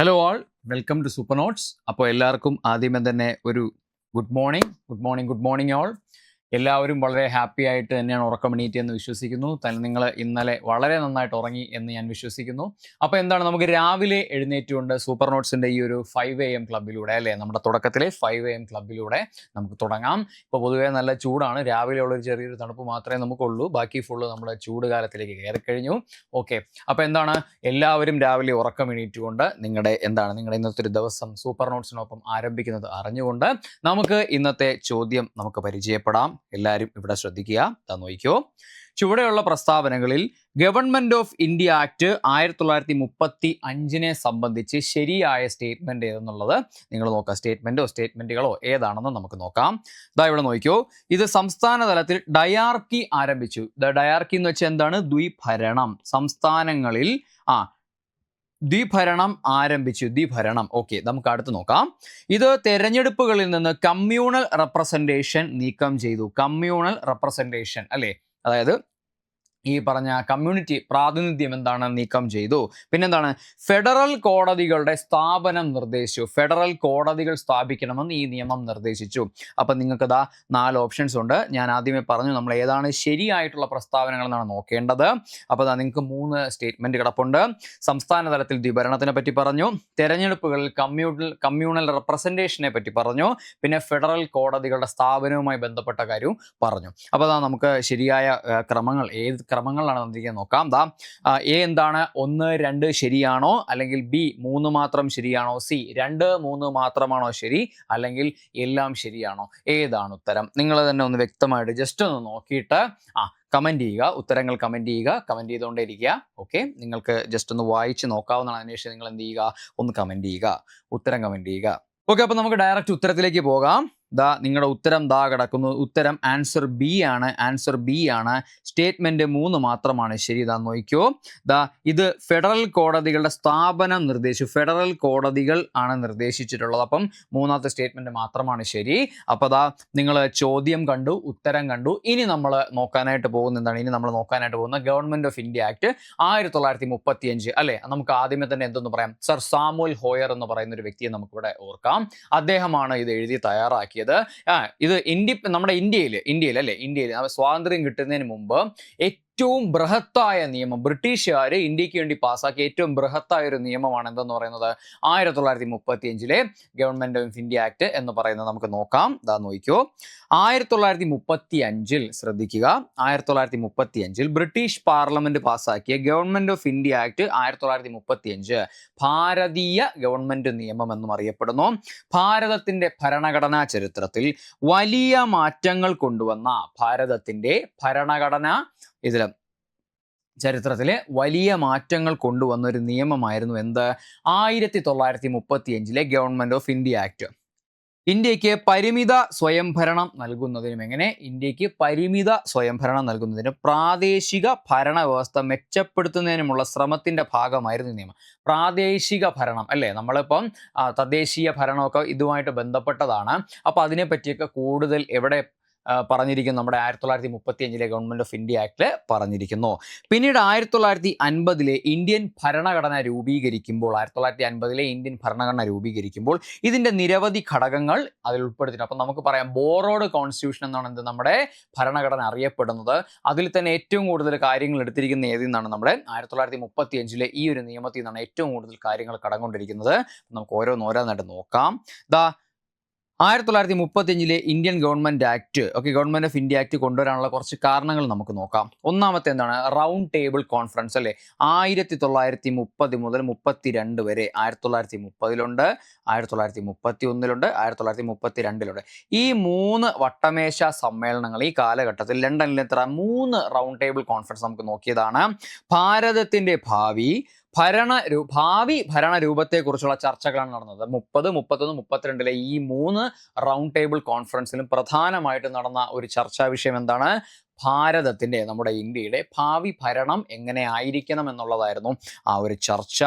Hello all welcome to super notes അപ്പോൾ എല്ലാവർക്കും ആദ്യമേ തന്നെ ഒരു good morning good morning good morning all എല്ലാവരും വളരെ ഹാപ്പി ആയിട്ട് തന്നെയാണ് ഉറക്കം എന്ന് വിശ്വസിക്കുന്നു. തന്നെ നിങ്ങൾ ഇന്നലെ വളരെ നന്നായിട്ട് ഉറങ്ങി എന്ന് ഞാൻ വിശ്വസിക്കുന്നു. അപ്പോൾ എന്താണ് നമുക്ക് രാവിലെ എഴുന്നേറ്റുകൊണ്ട് സൂപ്പർ നോട്ട്സിന്റെ ഈ ഒരു ഫൈവ് എ എം ക്ലബിലൂടെ അല്ലേ? നമ്മുടെ തുടക്കത്തിലെ ഫൈവ് എ എം ക്ലബിലൂടെ നമുക്ക് തുടങ്ങാം. ഇപ്പോൾ പൊതുവേ നല്ല ചൂടാണ്. രാവിലെ ഉള്ളൊരു ചെറിയൊരു തണുപ്പ് മാത്രമേ നമുക്കുള്ളൂ. ബാക്കി ഫുള്ള് നമ്മുടെ ചൂട് കാലത്തിലേക്ക് കയറി കഴിഞ്ഞു. ഓക്കെ അപ്പോൾ എന്താണ്? എല്ലാവരും രാവിലെ ഉറക്കം എണീറ്റുകൊണ്ട് നിങ്ങളുടെ എന്താണ്? നിങ്ങളുടെ ഇന്നത്തെ ഒരു ദിവസം സൂപ്പർ നോട്ട്സിനൊപ്പം ആരംഭിക്കുന്നത് അറിഞ്ഞുകൊണ്ട് നമുക്ക് ഇന്നത്തെ ചോദ്യം നമുക്ക് പരിചയപ്പെടാം. എല്ലാവരും ഇവിടെ ശ്രദ്ധിക്കുക. നോക്കിക്കോ. ചുവടെയുള്ള പ്രസ്താവനകളിൽ ഗവൺമെന്റ് ഓഫ് ഇന്ത്യ ആക്ട് ആയിരത്തി തൊള്ളായിരത്തി മുപ്പത്തി അഞ്ചിനെ സംബന്ധിച്ച് ശരിയായ സ്റ്റേറ്റ്മെന്റ് ഏതെന്നുള്ളത് നിങ്ങൾ നോക്കാം സ്റ്റേറ്റ്മെന്റോ സ്റ്റേറ്റ്മെന്റുകളോ ഏതാണെന്ന് നമുക്ക് നോക്കാം. ഇതാ ഇവിടെ നോക്കിയോ ഇത് സംസ്ഥാന തലത്തിൽ ഡയാർക്കി ആരംഭിച്ചു. ഡയാർക്കി എന്ന് വെച്ചാൽ എന്താണ്? ദ്വിഭരണം. സംസ്ഥാനങ്ങളിൽ ആ ദ്വിഭരണം ആരംഭിച്ചു. ദ്വിഭരണം. ഓക്കെ നമുക്ക് അടുത്ത് നോക്കാം. ഇത് തെരഞ്ഞെടുപ്പുകളിൽ നിന്ന് കമ്മ്യൂണൽ റെപ്രസെന്റേഷൻ നീക്കം ചെയ്തു. കമ്മ്യൂണൽ റെപ്രസെന്റേഷൻ അല്ലേ? അതായത് ഈ പറഞ്ഞ കമ്മ്യൂണിറ്റി പ്രാതിനിധ്യം എന്താണ് നീക്കം ചെയ്തു. പിന്നെന്താണ്? ഫെഡറൽ കോടതികളുടെ സ്ഥാപനം നിർദ്ദേശിച്ചു. ഫെഡറൽ കോടതികൾ സ്ഥാപിക്കണമെന്ന് ഈ നിയമം നിർദ്ദേശിച്ചു. അപ്പം നിങ്ങൾക്ക് ഇതാ നാല് ഓപ്ഷൻസ് ഉണ്ട്. ഞാൻ ആദ്യമേ പറഞ്ഞു നമ്മൾ ഏതാണ് ശരിയായിട്ടുള്ള പ്രസ്താവനകൾ എന്നാണ് നോക്കേണ്ടത്. അപ്പോൾ ഇതാ നിങ്ങൾക്ക് മൂന്ന് സ്റ്റേറ്റ്മെന്റ് കിടപ്പുണ്ട്. സംസ്ഥാന തലത്തിൽ ദ്വിഭരണത്തിനെ പറ്റി പറഞ്ഞു. തെരഞ്ഞെടുപ്പുകളിൽ കമ്മ്യൂണൽ കമ്മ്യൂണൽ റെപ്രസെന്റേഷനെ പറ്റി പറഞ്ഞു. പിന്നെ ഫെഡറൽ കോടതികളുടെ സ്ഥാപനവുമായി ബന്ധപ്പെട്ട കാര്യവും പറഞ്ഞു. അപ്പോൾ അതാ നമുക്ക് ശരിയായ ക്രമങ്ങൾ ഏത് ക്രമങ്ങളിലാണ് തന്നിരിക്കുന്നത് നോക്കാം. ദാ എ എന്താണ്? ഒന്ന് രണ്ട് ശരിയാണോ? അല്ലെങ്കിൽ ബി മൂന്ന് മാത്രം ശരിയാണോ? സി രണ്ട് മൂന്ന് മാത്രമാണോ ശരി? അല്ലെങ്കിൽ എല്ലാം ശരിയാണോ? ഏതാണ് ഉത്തരം? നിങ്ങൾ തന്നെ ഒന്ന് വ്യക്തമായിട്ട് ജസ്റ്റ് ഒന്ന് നോക്കിയിട്ട് ആ കമന്റ് ചെയ്യുക. ഉത്തരങ്ങൾ കമന്റ് ചെയ്യുക. കമന്റ് ചെയ്തുകൊണ്ടേ ഇരിക്കുക ഓക്കെ നിങ്ങൾക്ക് ജസ്റ്റ് ഒന്ന് വായിച്ച് നോക്കാവുന്നതാണ്. അതിനുശേഷം നിങ്ങൾ എന്ത് ചെയ്യുക? ഒന്ന് കമന്റ് ചെയ്യുക. ഉത്തരം കമന്റ് ചെയ്യുക. ഓക്കെ അപ്പോൾ നമുക്ക് ഡയറക്റ്റ് ഉത്തരത്തിലേക്ക് പോകാം. ദാ നിങ്ങളുടെ ഉത്തരം ദാ കിടക്കുന്നു. ഉത്തരം ആൻസർ ബി ആണ്. ആൻസർ ബി ആണ്. സ്റ്റേറ്റ്മെന്റ് മൂന്ന് മാത്രമാണ്. ശരി ഇതാ നോക്കിയോ ദാ ഇത് ഫെഡറൽ കോടതികളുടെ സ്ഥാപനം നിർദ്ദേശിച്ചു. ഫെഡറൽ കോടതികൾ ആണ് നിർദ്ദേശിച്ചിട്ടുള്ളത്. അപ്പം മൂന്നാമത്തെ സ്റ്റേറ്റ്മെന്റ് മാത്രമാണ്. ശരി. അപ്പോൾ ദാ നിങ്ങൾ ചോദ്യം കണ്ടു ഉത്തരം കണ്ടു. ഇനി നമ്മൾ നോക്കാനായിട്ട് പോകുന്ന എന്താണ്? ഇനി നമ്മൾ നോക്കാനായിട്ട് പോകുന്ന ഗവൺമെന്റ് ഓഫ് ഇന്ത്യ ആക്ട് ആയിരത്തി തൊള്ളായിരത്തി മുപ്പത്തി അഞ്ച് അല്ലേ? നമുക്ക് ആദ്യമേ തന്നെ എന്തെന്ന് പറയാം? സർ സാമുൽ ഹോയർ എന്ന് പറയുന്ന ഒരു വ്യക്തിയെ നമുക്കിവിടെ ഓർക്കാം. അദ്ദേഹമാണ് ഇത് എഴുതി തയ്യാറാക്കിയത്. ആ ഇത് ഇന്ത്യ നമ്മുടെ ഇന്ത്യയിൽ ഇന്ത്യയിൽ അല്ലെ? ഇന്ത്യയിൽ സ്വാതന്ത്ര്യം കിട്ടുന്നതിന് മുമ്പ് ഏറ്റവും ബൃഹത്തായ നിയമം. ബ്രിട്ടീഷുകാർ ഇന്ത്യയ്ക്ക് വേണ്ടി പാസ്സാക്കിയ ഏറ്റവും ബൃഹത്തായ ഒരു നിയമമാണ് എന്തെന്ന് പറയുന്നത്? ആയിരത്തി തൊള്ളായിരത്തി മുപ്പത്തി അഞ്ചിലെ ഗവൺമെന്റ് ഓഫ് ഇന്ത്യ ആക്ട് എന്ന് പറയുന്നത് നമുക്ക് നോക്കാം. ഇതാ നോക്കിയോ ആയിരത്തി തൊള്ളായിരത്തി മുപ്പത്തി അഞ്ചിൽ ശ്രദ്ധിക്കുക. ആയിരത്തി തൊള്ളായിരത്തി മുപ്പത്തി അഞ്ചിൽ ബ്രിട്ടീഷ് പാർലമെന്റ് പാസ്സാക്കിയ ഗവൺമെന്റ് ഓഫ് ഇന്ത്യ ആക്ട് ആയിരത്തി തൊള്ളായിരത്തി മുപ്പത്തി അഞ്ച് ഭാരതീയ ഗവൺമെന്റ് നിയമം എന്നും അറിയപ്പെടുന്നു. ഭാരതത്തിന്റെ ഭരണഘടനാ ചരിത്രത്തിൽ വലിയ മാറ്റങ്ങൾ കൊണ്ടുവന്ന ഭാരതത്തിന്റെ ഭരണഘടന ഇതിൽ ചരിത്രത്തിലെ വലിയ മാറ്റങ്ങൾ കൊണ്ടുവന്ന ഒരു നിയമമായിരുന്നു എന്ത്? ആയിരത്തി തൊള്ളായിരത്തി മുപ്പത്തി അഞ്ചിലെ ഗവൺമെന്റ് ഓഫ് ഇന്ത്യ ആക്ട്. ഇന്ത്യയ്ക്ക് പരിമിത സ്വയംഭരണം നൽകുന്നതിനും എങ്ങനെ? ഇന്ത്യയ്ക്ക് പരിമിത സ്വയംഭരണം നൽകുന്നതിനും പ്രാദേശിക ഭരണ വ്യവസ്ഥ മെച്ചപ്പെടുത്തുന്നതിനുമുള്ള ശ്രമത്തിന്റെ ഭാഗമായിരുന്നു നിയമം. പ്രാദേശിക ഭരണം അല്ലേ? നമ്മളിപ്പം തദ്ദേശീയ ഭരണമൊക്കെ ഇതുമായിട്ട് ബന്ധപ്പെട്ടതാണ്. അപ്പോൾ അതിനെപ്പറ്റിയൊക്കെ കൂടുതൽ എവിടെ പറഞ്ഞിരിക്കുന്നു. നമ്മുടെ ആയിരത്തി തൊള്ളായിരത്തി മുപ്പത്തി അഞ്ചിലെ ഗവൺമെന്റ് ഓഫ് ഇന്ത്യ ആക്ടിൽ പറഞ്ഞിരിക്കുന്നു. പിന്നീട് ആയിരത്തി തൊള്ളായിരത്തി അൻപതിലെ ഇന്ത്യൻ ഭരണഘടന രൂപീകരിക്കുമ്പോൾ ആയിരത്തി തൊള്ളായിരത്തി അൻപതിലെ ഇന്ത്യൻ ഭരണഘടന രൂപീകരിക്കുമ്പോൾ ഇതിന്റെ നിരവധി ഘടകങ്ങൾ അതിൽ ഉൾപ്പെടുത്തിയിട്ടുണ്ട്. അപ്പം നമുക്ക് പറയാം ബോറോഡ് കോൺസ്റ്റിറ്റ്യൂഷൻ എന്നാണ് എന്ത് നമ്മുടെ ഭരണഘടന അറിയപ്പെടുന്നത്. അതിൽ തന്നെ ഏറ്റവും കൂടുതൽ കാര്യങ്ങൾ എടുത്തിരിക്കുന്ന ഏതിൽ നിന്നാണ് നമ്മുടെ ആയിരത്തി തൊള്ളായിരത്തി മുപ്പത്തി അഞ്ചിലെ ഈ ഒരു നിയമത്തിൽ നിന്നാണ് ഏറ്റവും കൂടുതൽ കാര്യങ്ങൾ കടം കൊണ്ടിരിക്കുന്നത് നമുക്ക് ഓരോന്നോരോന്നായിട്ട് നോക്കാം. ദാ ആയിരത്തി തൊള്ളായിരത്തി മുപ്പത്തിയഞ്ചിലെ Indian government act okay government of India act കൊണ്ടുവരാനുള്ള കുറച്ച് കാരണങ്ങൾ നമുക്ക് നോക്കാം. ഒന്നാമത്തെ എന്താണ്? റൗണ്ട് ടേബിൾ കോൺഫറൻസ് അല്ലേ? ആയിരത്തി തൊള്ളായിരത്തി മുപ്പത് മുതൽ മുപ്പത്തിരണ്ട് വരെ. ആയിരത്തി തൊള്ളായിരത്തി മുപ്പതിലുണ്ട് ആയിരത്തി തൊള്ളായിരത്തി മുപ്പത്തി ഒന്നിലുണ്ട് ആയിരത്തി തൊള്ളായിരത്തി മുപ്പത്തി രണ്ടിലുണ്ട് ഈ മൂന്ന് വട്ടമേശ സമ്മേളനങ്ങൾ ഈ കാലഘട്ടത്തിൽ ലണ്ടനിലെത്ര? മൂന്ന് റൗണ്ട് ടേബിൾ കോൺഫറൻസ് നമുക്ക് നോക്കിയതാണ്. ഭാരതത്തിന്റെ ഭാവി ഭരണ ഭാവി ഭരണ രൂപത്തെക്കുറിച്ചുള്ള ചർച്ചകളാണ് നടന്നത്. മുപ്പത് മുപ്പത്തൊന്ന് മുപ്പത്തിരണ്ടിലെ ഈ മൂന്ന് റൗണ്ട് ടേബിൾ കോൺഫറൻസിലും പ്രധാനമായിട്ട് നടന്ന ഒരു ചർച്ചാ വിഷയം എന്താണ്? ഭാരതത്തിന്റെ നമ്മുടെ ഇന്ത്യയുടെ ഭാവി ഭരണം എങ്ങനെ ആയിരിക്കണം എന്നുള്ളതായിരുന്നു ആ ഒരു ചർച്ച.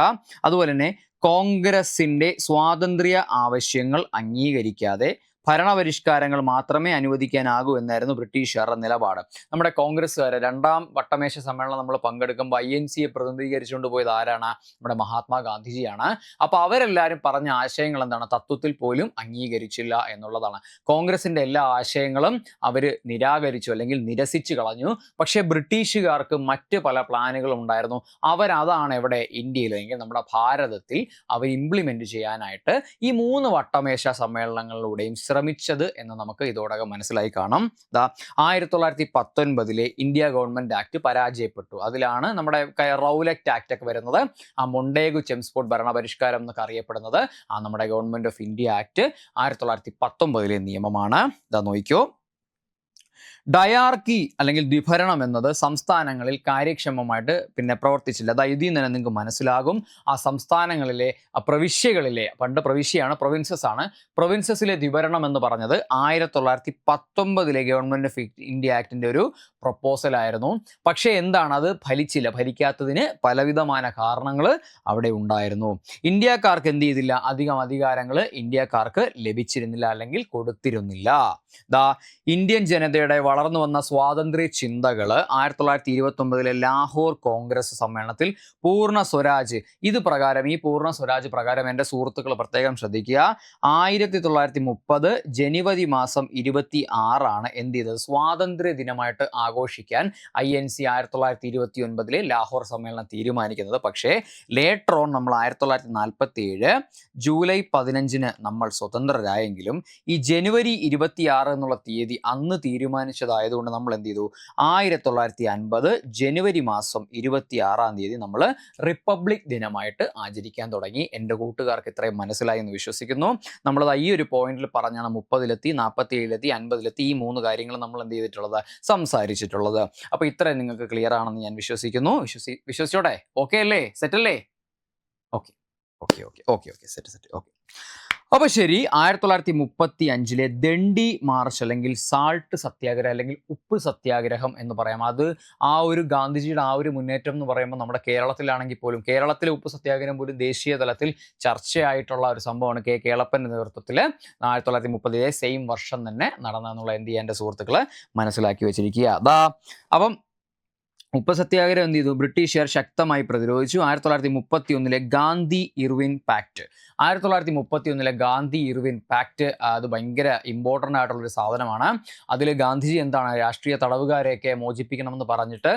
അതുപോലെ തന്നെ കോൺഗ്രസിന്റെ സ്വാതന്ത്ര്യ ആവശ്യങ്ങൾ അംഗീകരിക്കാതെ ഭരണപരിഷ്കാരങ്ങൾ മാത്രമേ അനുവദിക്കാനാകൂ എന്നായിരുന്നു ബ്രിട്ടീഷുകാരുടെ നിലപാട്. നമ്മുടെ കോൺഗ്രസ്സുകാർ രണ്ടാം വട്ടമേശ സമ്മേളനം നമ്മൾ പങ്കെടുക്കുമ്പോൾ ഐ എൻ സിയെ പ്രതിനിധീകരിച്ചുകൊണ്ട് പോയത് ആരാണ്? നമ്മുടെ മഹാത്മാഗാന്ധിജിയാണ് അപ്പോൾ അവരെല്ലാവരും പറഞ്ഞ ആശയങ്ങൾ എന്താണ്? തത്വത്തിൽ പോലും അംഗീകരിച്ചില്ല എന്നുള്ളതാണ്. കോൺഗ്രസിന്റെ എല്ലാ ആശയങ്ങളും അവർ നിരാകരിച്ചു അല്ലെങ്കിൽ നിരസിച്ചു കളഞ്ഞു. പക്ഷേ ബ്രിട്ടീഷുകാർക്ക് മറ്റ് പല പ്ലാനുകളും ഉണ്ടായിരുന്നു. അവരതാണ് ഇവിടെ ഇന്ത്യയിൽ അല്ലെങ്കിൽ നമ്മുടെ ഭാരതത്തിൽ അവർ ഇംപ്ലിമെന്റ് ചെയ്യാനായിട്ട് ഈ മൂന്ന് വട്ടമേശ സമ്മേളനങ്ങളിലൂടെയും ശ്രമിച്ചത് എന്ന് നമുക്ക് ഇതോടകം മനസ്സിലായി കാണാം. ദാ ആയിരത്തി തൊള്ളായിരത്തി പത്തൊൻപതിലെ ഇന്ത്യ ഗവൺമെന്റ് ആക്ട് പരാജയപ്പെട്ടു. അതിലാണ് നമ്മുടെ റൗലറ്റ് ആക്ട് ഒക്കെ വരുന്നത്. ആ മൊണ്ടേഗു ചെംസ്പോർട്ട് ഭരണപരിഷ്കാരം എന്നൊക്കെ അറിയപ്പെടുന്നത്. ആ നമ്മുടെ ഗവൺമെന്റ് ഓഫ് ഇന്ത്യ ആക്ട് ആയിരത്തി തൊള്ളായിരത്തി പത്തൊമ്പതിലെ നിയമമാണ്. ഇതാ നോക്കിക്കോ ഡയാർക്കി അല്ലെങ്കിൽ ദ്വിഭരണം എന്നത് സംസ്ഥാനങ്ങളിൽ കാര്യക്ഷമമായിട്ട് പിന്നെ പ്രവർത്തിച്ചില്ല. അതായത് ഇതിൽ നിന്ന് നിങ്ങൾക്ക് മനസ്സിലാകും. ആ സംസ്ഥാനങ്ങളിലെ പ്രവിശ്യകളിലെ പണ്ട് പ്രവിശ്യയാണ് പ്രൊവിൻസസ് ആണ്. പ്രൊവിൻസസിലെ ദ്വിഭരണം എന്ന് പറഞ്ഞത് ആയിരത്തി തൊള്ളായിരത്തി പത്തൊമ്പതിലെ ഗവൺമെന്റ് ഓഫ് ഇന്ത്യ ആക്ടിന്റെ ഒരു പ്രപ്പോസലായിരുന്നു പക്ഷേ എന്താണ് അത്? ഫലിച്ചില്ല. ഫലിക്കാത്തതിന് പലവിധമായ കാരണങ്ങൾ അവിടെ ഉണ്ടായിരുന്നു. ഇന്ത്യക്കാർക്ക് എന്ത് ചെയ്തില്ല? അധികം അധികാരങ്ങൾ ഇന്ത്യക്കാർക്ക് ലഭിച്ചിരുന്നില്ല അല്ലെങ്കിൽ കൊടുത്തിരുന്നില്ല. ദാ ഇന്ത്യൻ ജനതയുടെ വളർന്നു വന്ന സ്വാതന്ത്ര്യ ചിന്തകൾ ആയിരത്തി തൊള്ളായിരത്തി ഇരുപത്തി ഒമ്പതിലെ ലാഹോർ കോൺഗ്രസ് സമ്മേളനത്തിൽ പൂർണ സ്വരാജ്. ഇത് പ്രകാരം ഈ പൂർണ സ്വരാജ് പ്രകാരം എന്റെ സുഹൃത്തുക്കൾ പ്രത്യേകം ശ്രദ്ധിക്കുക. ആയിരത്തി തൊള്ളായിരത്തി മുപ്പത് ജനുവരി മാസം ഇരുപത്തി ആറാണ് എന്ത് ചെയ്തത്? സ്വാതന്ത്ര്യ ദിനമായിട്ട് ആഘോഷിക്കാൻ ഐ എൻ സി ആയിരത്തി തൊള്ളായിരത്തി ഇരുപത്തി ഒൻപതിലെ ലാഹോർ സമ്മേളനം തീരുമാനിക്കുന്നത്. പക്ഷേ ലേറ്റർ ഓൺ നമ്മൾ ആയിരത്തി തൊള്ളായിരത്തി നാൽപ്പത്തി ഏഴ് ജൂലൈ പതിനഞ്ചിന് നമ്മൾ സ്വതന്ത്രരായെങ്കിലും ഈ ജനുവരി ഇരുപത്തിയാറ് എന്നുള്ള തീയതി അന്ന് തീരുമാനിച്ചതായതുകൊണ്ട് നമ്മൾ എന്ത് ചെയ്തു ആയിരത്തി തൊള്ളായിരത്തി അൻപത് ജനുവരി മാസം ഇരുപത്തി ആറാം തീയതി നമ്മൾ റിപ്പബ്ലിക് ദിനമായിട്ട് ആചരിക്കാൻ തുടങ്ങി. എന്റെ കൂട്ടുകാർക്ക് ഇത്രയും മനസ്സിലായി എന്ന് വിശ്വസിക്കുന്നു. നമ്മളത് ഈ ഒരു പോയിന്റിൽ പറഞ്ഞാണ് മുപ്പതിലെത്തി നാൽപ്പത്തി ഏഴിലെത്തി അൻപതിലെത്തി ഈ മൂന്ന് കാര്യങ്ങൾ നമ്മൾ എന്ത് ചെയ്തിട്ടുള്ളത്? സംസാരിച്ചിട്ടുള്ളത്. അപ്പോൾ ഇത്രയും നിങ്ങൾക്ക് ക്ലിയർ ആണെന്ന് ഞാൻ വിശ്വസിക്കുന്നു. വിശ്വസി വിശ്വസിച്ചോടെ ഓക്കെ അല്ലേ? സെറ്റ് അല്ലേ? Okay okay okay okay okay set set okay അപ്പോൾ ശരി ആയിരത്തി തൊള്ളായിരത്തി മുപ്പത്തി അഞ്ചിലെ ദണ്ഡി മാർച്ച് അല്ലെങ്കിൽ സാൾട്ട് സത്യാഗ്രഹം അല്ലെങ്കിൽ ഉപ്പ് സത്യാഗ്രഹം എന്ന് പറയാം. അത് ആ ഒരു ഗാന്ധിജിയുടെ ആ ഒരു മുന്നേറ്റം എന്ന് പറയുമ്പോൾ നമ്മുടെ കേരളത്തിലാണെങ്കിൽ പോലും കേരളത്തിലെ ഉപ്പ് സത്യാഗ്രഹം പോലും ദേശീയ തലത്തിൽ ചർച്ചയായിട്ടുള്ള ഒരു സംഭവമാണ് കെ. കേളപ്പന്റെ നേതൃത്വത്തിൽ ആയിരത്തി തൊള്ളായിരത്തി മുപ്പതിലെ സെയിം വർഷം തന്നെ നടന്നെന്നുള്ള എന്ത് ചെയ്യാൻ എന്റെ സുഹൃത്തുക്കൾ മനസ്സിലാക്കി വെച്ചിരിക്കുക. അതാ അപ്പം ഉപ്പ് സത്യാഗ്രഹം എന്ത് ചെയ്തു? ബ്രിട്ടീഷുകാർ ശക്തമായി പ്രതിരോധിച്ചു. ആയിരത്തി തൊള്ളായിരത്തി മുപ്പത്തി ഒന്നിലെ ഗാന്ധി ഇർവിൻ പാക്ട്. ആയിരത്തി തൊള്ളായിരത്തി മുപ്പത്തി ഒന്നിലെ ഗാന്ധി ഇർവിൻ പാക്ട് അത് ഭയങ്കര ഇമ്പോർട്ടന്റ് ആയിട്ടുള്ള ഒരു സാധനമാണ്. അതിൽ ഗാന്ധിജി എന്താണ് രാഷ്ട്രീയ തടവുകാരെയൊക്കെ മോചിപ്പിക്കണമെന്ന് പറഞ്ഞിട്ട്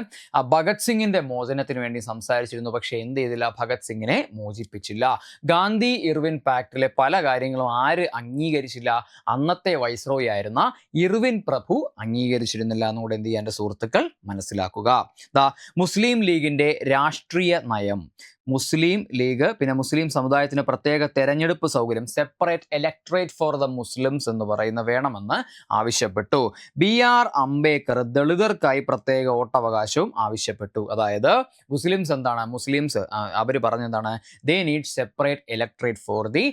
ഭഗത് സിംഗിന്റെ മോചനത്തിന് വേണ്ടി സംസാരിച്ചിരുന്നു. പക്ഷേ എന്ത് ചെയ്തില്ല? ഭഗത് സിംഗിനെ മോചിപ്പിച്ചില്ല. ഗാന്ധി ഇർവിൻ പാക്ടിലെ പല കാര്യങ്ങളും ആര് അംഗീകരിച്ചില്ല? അന്നത്തെ വൈസ്രോയി ആയിരുന്ന ഇർവിൻ പ്രഭു അംഗീകരിച്ചിരുന്നില്ല എന്നുകൂടെ എന്ത് ചെയ്യാൻ സുഹൃത്തുക്കൾ മനസ്സിലാക്കുക. ദ മുസ്ലിം ലീഗിന്റെ രാഷ്ട്രീയ നയം. മുസ്ലിം ലീഗ് പിന്നെ മുസ്ലിം സമുദായത്തിന് പ്രത്യേക തെരഞ്ഞെടുപ്പ് സൗകര്യം separate electorate for the Muslims എന്ന് പറയുന്ന വേണമെന്ന് ആവശ്യപ്പെട്ടു. ബി ആർ അംബേദ്കർ ദളിതർക്കായി പ്രത്യേക വോട്ടവകാശവും ആവശ്യപ്പെട്ടു. അതായത് മുസ്ലിംസ് എന്താണ്? മുസ്ലിംസ് അവർ പറഞ്ഞെന്താണ്? They need separate electorate for the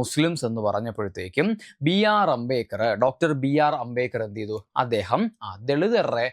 Muslims എന്ന് പറഞ്ഞപ്പോഴത്തേക്കും B R Ambedkar doctor B R Ambedkar എന്ത് ചെയ്തു? അദ്ദേഹം ദളിതരുടെ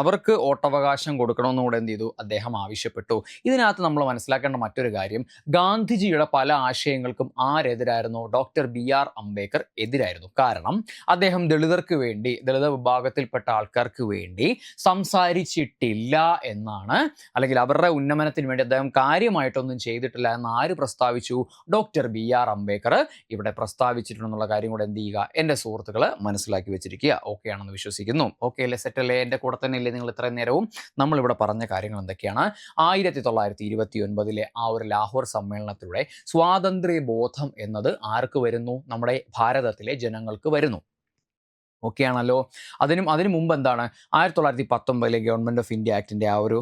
അവർക്ക് വോട്ടവകാശം കൊടുക്കണമെന്നുകൂടെ എന്ത് ചെയ്തു? അദ്ദേഹം ആവശ്യപ്പെട്ടു. ഇതിനകത്ത് നമ്മൾ മനസ്സിലാക്കേണ്ട മറ്റൊരു കാര്യം ഗാന്ധിജിയുടെ പല ആശയങ്ങൾക്കും ആരെതിരായിരുന്നു? ഡോക്ടർ ബി ആർ അംബേദ്കർ എതിരായിരുന്നു. കാരണം അദ്ദേഹം ദളിതർക്ക് വേണ്ടി ദളിത വിഭാഗത്തിൽപ്പെട്ട ആൾക്കാർക്ക് വേണ്ടി സംസാരിച്ചിട്ടില്ല എന്നാണ് അല്ലെങ്കിൽ അവരുടെ ഉന്നമനത്തിന് വേണ്ടി അദ്ദേഹം കാര്യമായിട്ടൊന്നും ചെയ്തിട്ടില്ല എന്ന് ആര് പ്രസ്താവിച്ചു? ഡോക്ടർ ബി ആർ അംബേദ്കർ ഇവിടെ പ്രസ്താവിച്ചിട്ടുണ്ടെന്നുള്ള കാര്യം കൂടെ എന്ത് ചെയ്യുക? എന്റെ സുഹൃത്തുക്കൾ മനസ്സിലാക്കി വെച്ചിരിക്കുക. ഓക്കെ ആണെന്ന് വിശ്വസിക്കുന്നു. ഓക്കെ അല്ലേ സെറ്റ് അല്ലേ എന്റെ കൂടെ തന്നെ അല്ലേ നിങ്ങൾ ഇത്രയും നേരവും? നമ്മളിവിടെ പറഞ്ഞ കാര്യങ്ങൾ എന്തൊക്കെയാണ്? ആയിരത്തി തൊള്ളായിരത്തി ഇരുപത്തി ഒൻപതിലെ ആ ഒരു ലാഹോർ സമ്മേളനത്തിലൂടെ സ്വാതന്ത്ര്യ ബോധം എന്നത് ആർക്ക് വരുന്നു? നമ്മുടെ ഭാരതത്തിലെ ജനങ്ങൾക്ക് വരുന്നു. ഓക്കെ ആണല്ലോ അതിനും അതിനു മുമ്പ് എന്താണ്? ആയിരത്തി തൊള്ളായിരത്തി പത്തൊമ്പതിലെ ഗവൺമെന്റ് ഓഫ് ഇന്ത്യ ആക്ടിന്റെ ആ ഒരു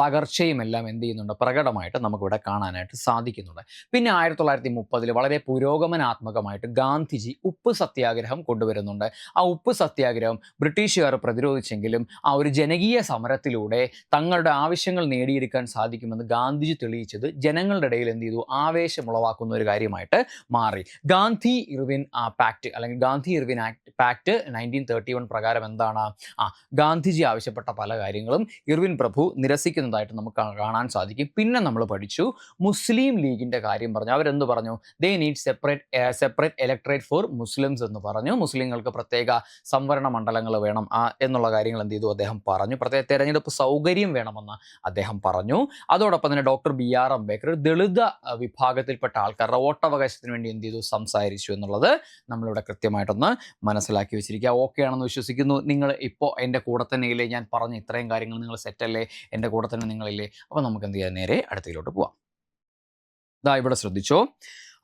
തകർച്ചയും എല്ലാം എന്ത് ചെയ്യുന്നുണ്ട്? പ്രകടമായിട്ട് നമുക്കിവിടെ കാണാനായിട്ട് സാധിക്കുന്നുണ്ട്. പിന്നെ ആയിരത്തി തൊള്ളായിരത്തി മുപ്പതിൽ വളരെ പുരോഗമനാത്മകമായിട്ട് ഗാന്ധിജി ഉപ്പ് സത്യാഗ്രഹം കൊണ്ടുവരുന്നുണ്ട്. ആ ഉപ്പ് സത്യാഗ്രഹം ബ്രിട്ടീഷുകാർ പ്രതിരോധിച്ചെങ്കിലും ആ ഒരു ജനകീയ സമരത്തിലൂടെ തങ്ങളുടെ ആവശ്യങ്ങൾ നേടിയെടുക്കാൻ സാധിക്കുമെന്ന് ഗാന്ധിജി തെളിയിച്ചത് ജനങ്ങളുടെ ഇടയിൽ എന്ത് ചെയ്തു? ആവേശമുളവാക്കുന്ന ഒരു കാര്യമായിട്ട് മാറി. ഗാന്ധി ഇർവിൻ ആ പാക്ട് അല്ലെങ്കിൽ Gandhi Irwin act pact nineteen thirty one പ്രകാരം എന്താണ്? ആ ഗാന്ധിജി ആവശ്യപ്പെട്ട പല കാര്യങ്ങളും ഇർവിൻ പ്രഭു നിരസിക്കുന്നതായിട്ട് നമുക്ക് കാണാൻ സാധിക്കും. പിന്നെ നമ്മൾ പഠിച്ചു മുസ്ലിം ലീഗിന്റെ കാര്യം പറഞ്ഞു. അവരെന്ത് പറഞ്ഞു? They need separate separate electorate for Muslims എന്ന് പറഞ്ഞു. മുസ്ലിങ്ങൾക്ക് പ്രത്യേക സംവരണ മണ്ഡലങ്ങൾ വേണം ആ എന്നുള്ള കാര്യങ്ങൾ എന്ത് ചെയ്തു? അദ്ദേഹം പറഞ്ഞു. പ്രത്യേക തെരഞ്ഞെടുപ്പ് സൗകര്യം വേണമെന്ന് അദ്ദേഹം പറഞ്ഞു. അതോടൊപ്പം തന്നെ doctor B R Ambedkar Dalit വിഭാഗത്തിൽപ്പെട്ട ആൾക്കാരുടെ വോട്ടവകാശത്തിന് വേണ്ടി എന്ത് ചെയ്തു? സംസാരിച്ചു എന്നുള്ളത് നമ്മളിവിടെ കൃത്യമായിട്ടൊന്ന് മനസ്സിലാക്കി വെച്ചിരിക്കുക ഓക്കെ ആണെന്ന് വിശ്വസിക്കുന്നു. നിങ്ങൾ ഇപ്പോൾ എന്റെ കൂടെ തന്നെ ഇല്ലേ ഞാൻ പറഞ്ഞ ഇത്രയും കാര്യങ്ങൾ നിങ്ങൾ സെറ്റല്ലേ എന്റെ കൂടെ തന്നെ നിങ്ങളില്ലേ? അപ്പോൾ നമുക്ക് എന്ത് ചെയ്യാം? നേരെ അടുത്തയിലോട്ട് പോവാം. ഇതാ ഇവിടെ ശ്രദ്ധിച്ചോ.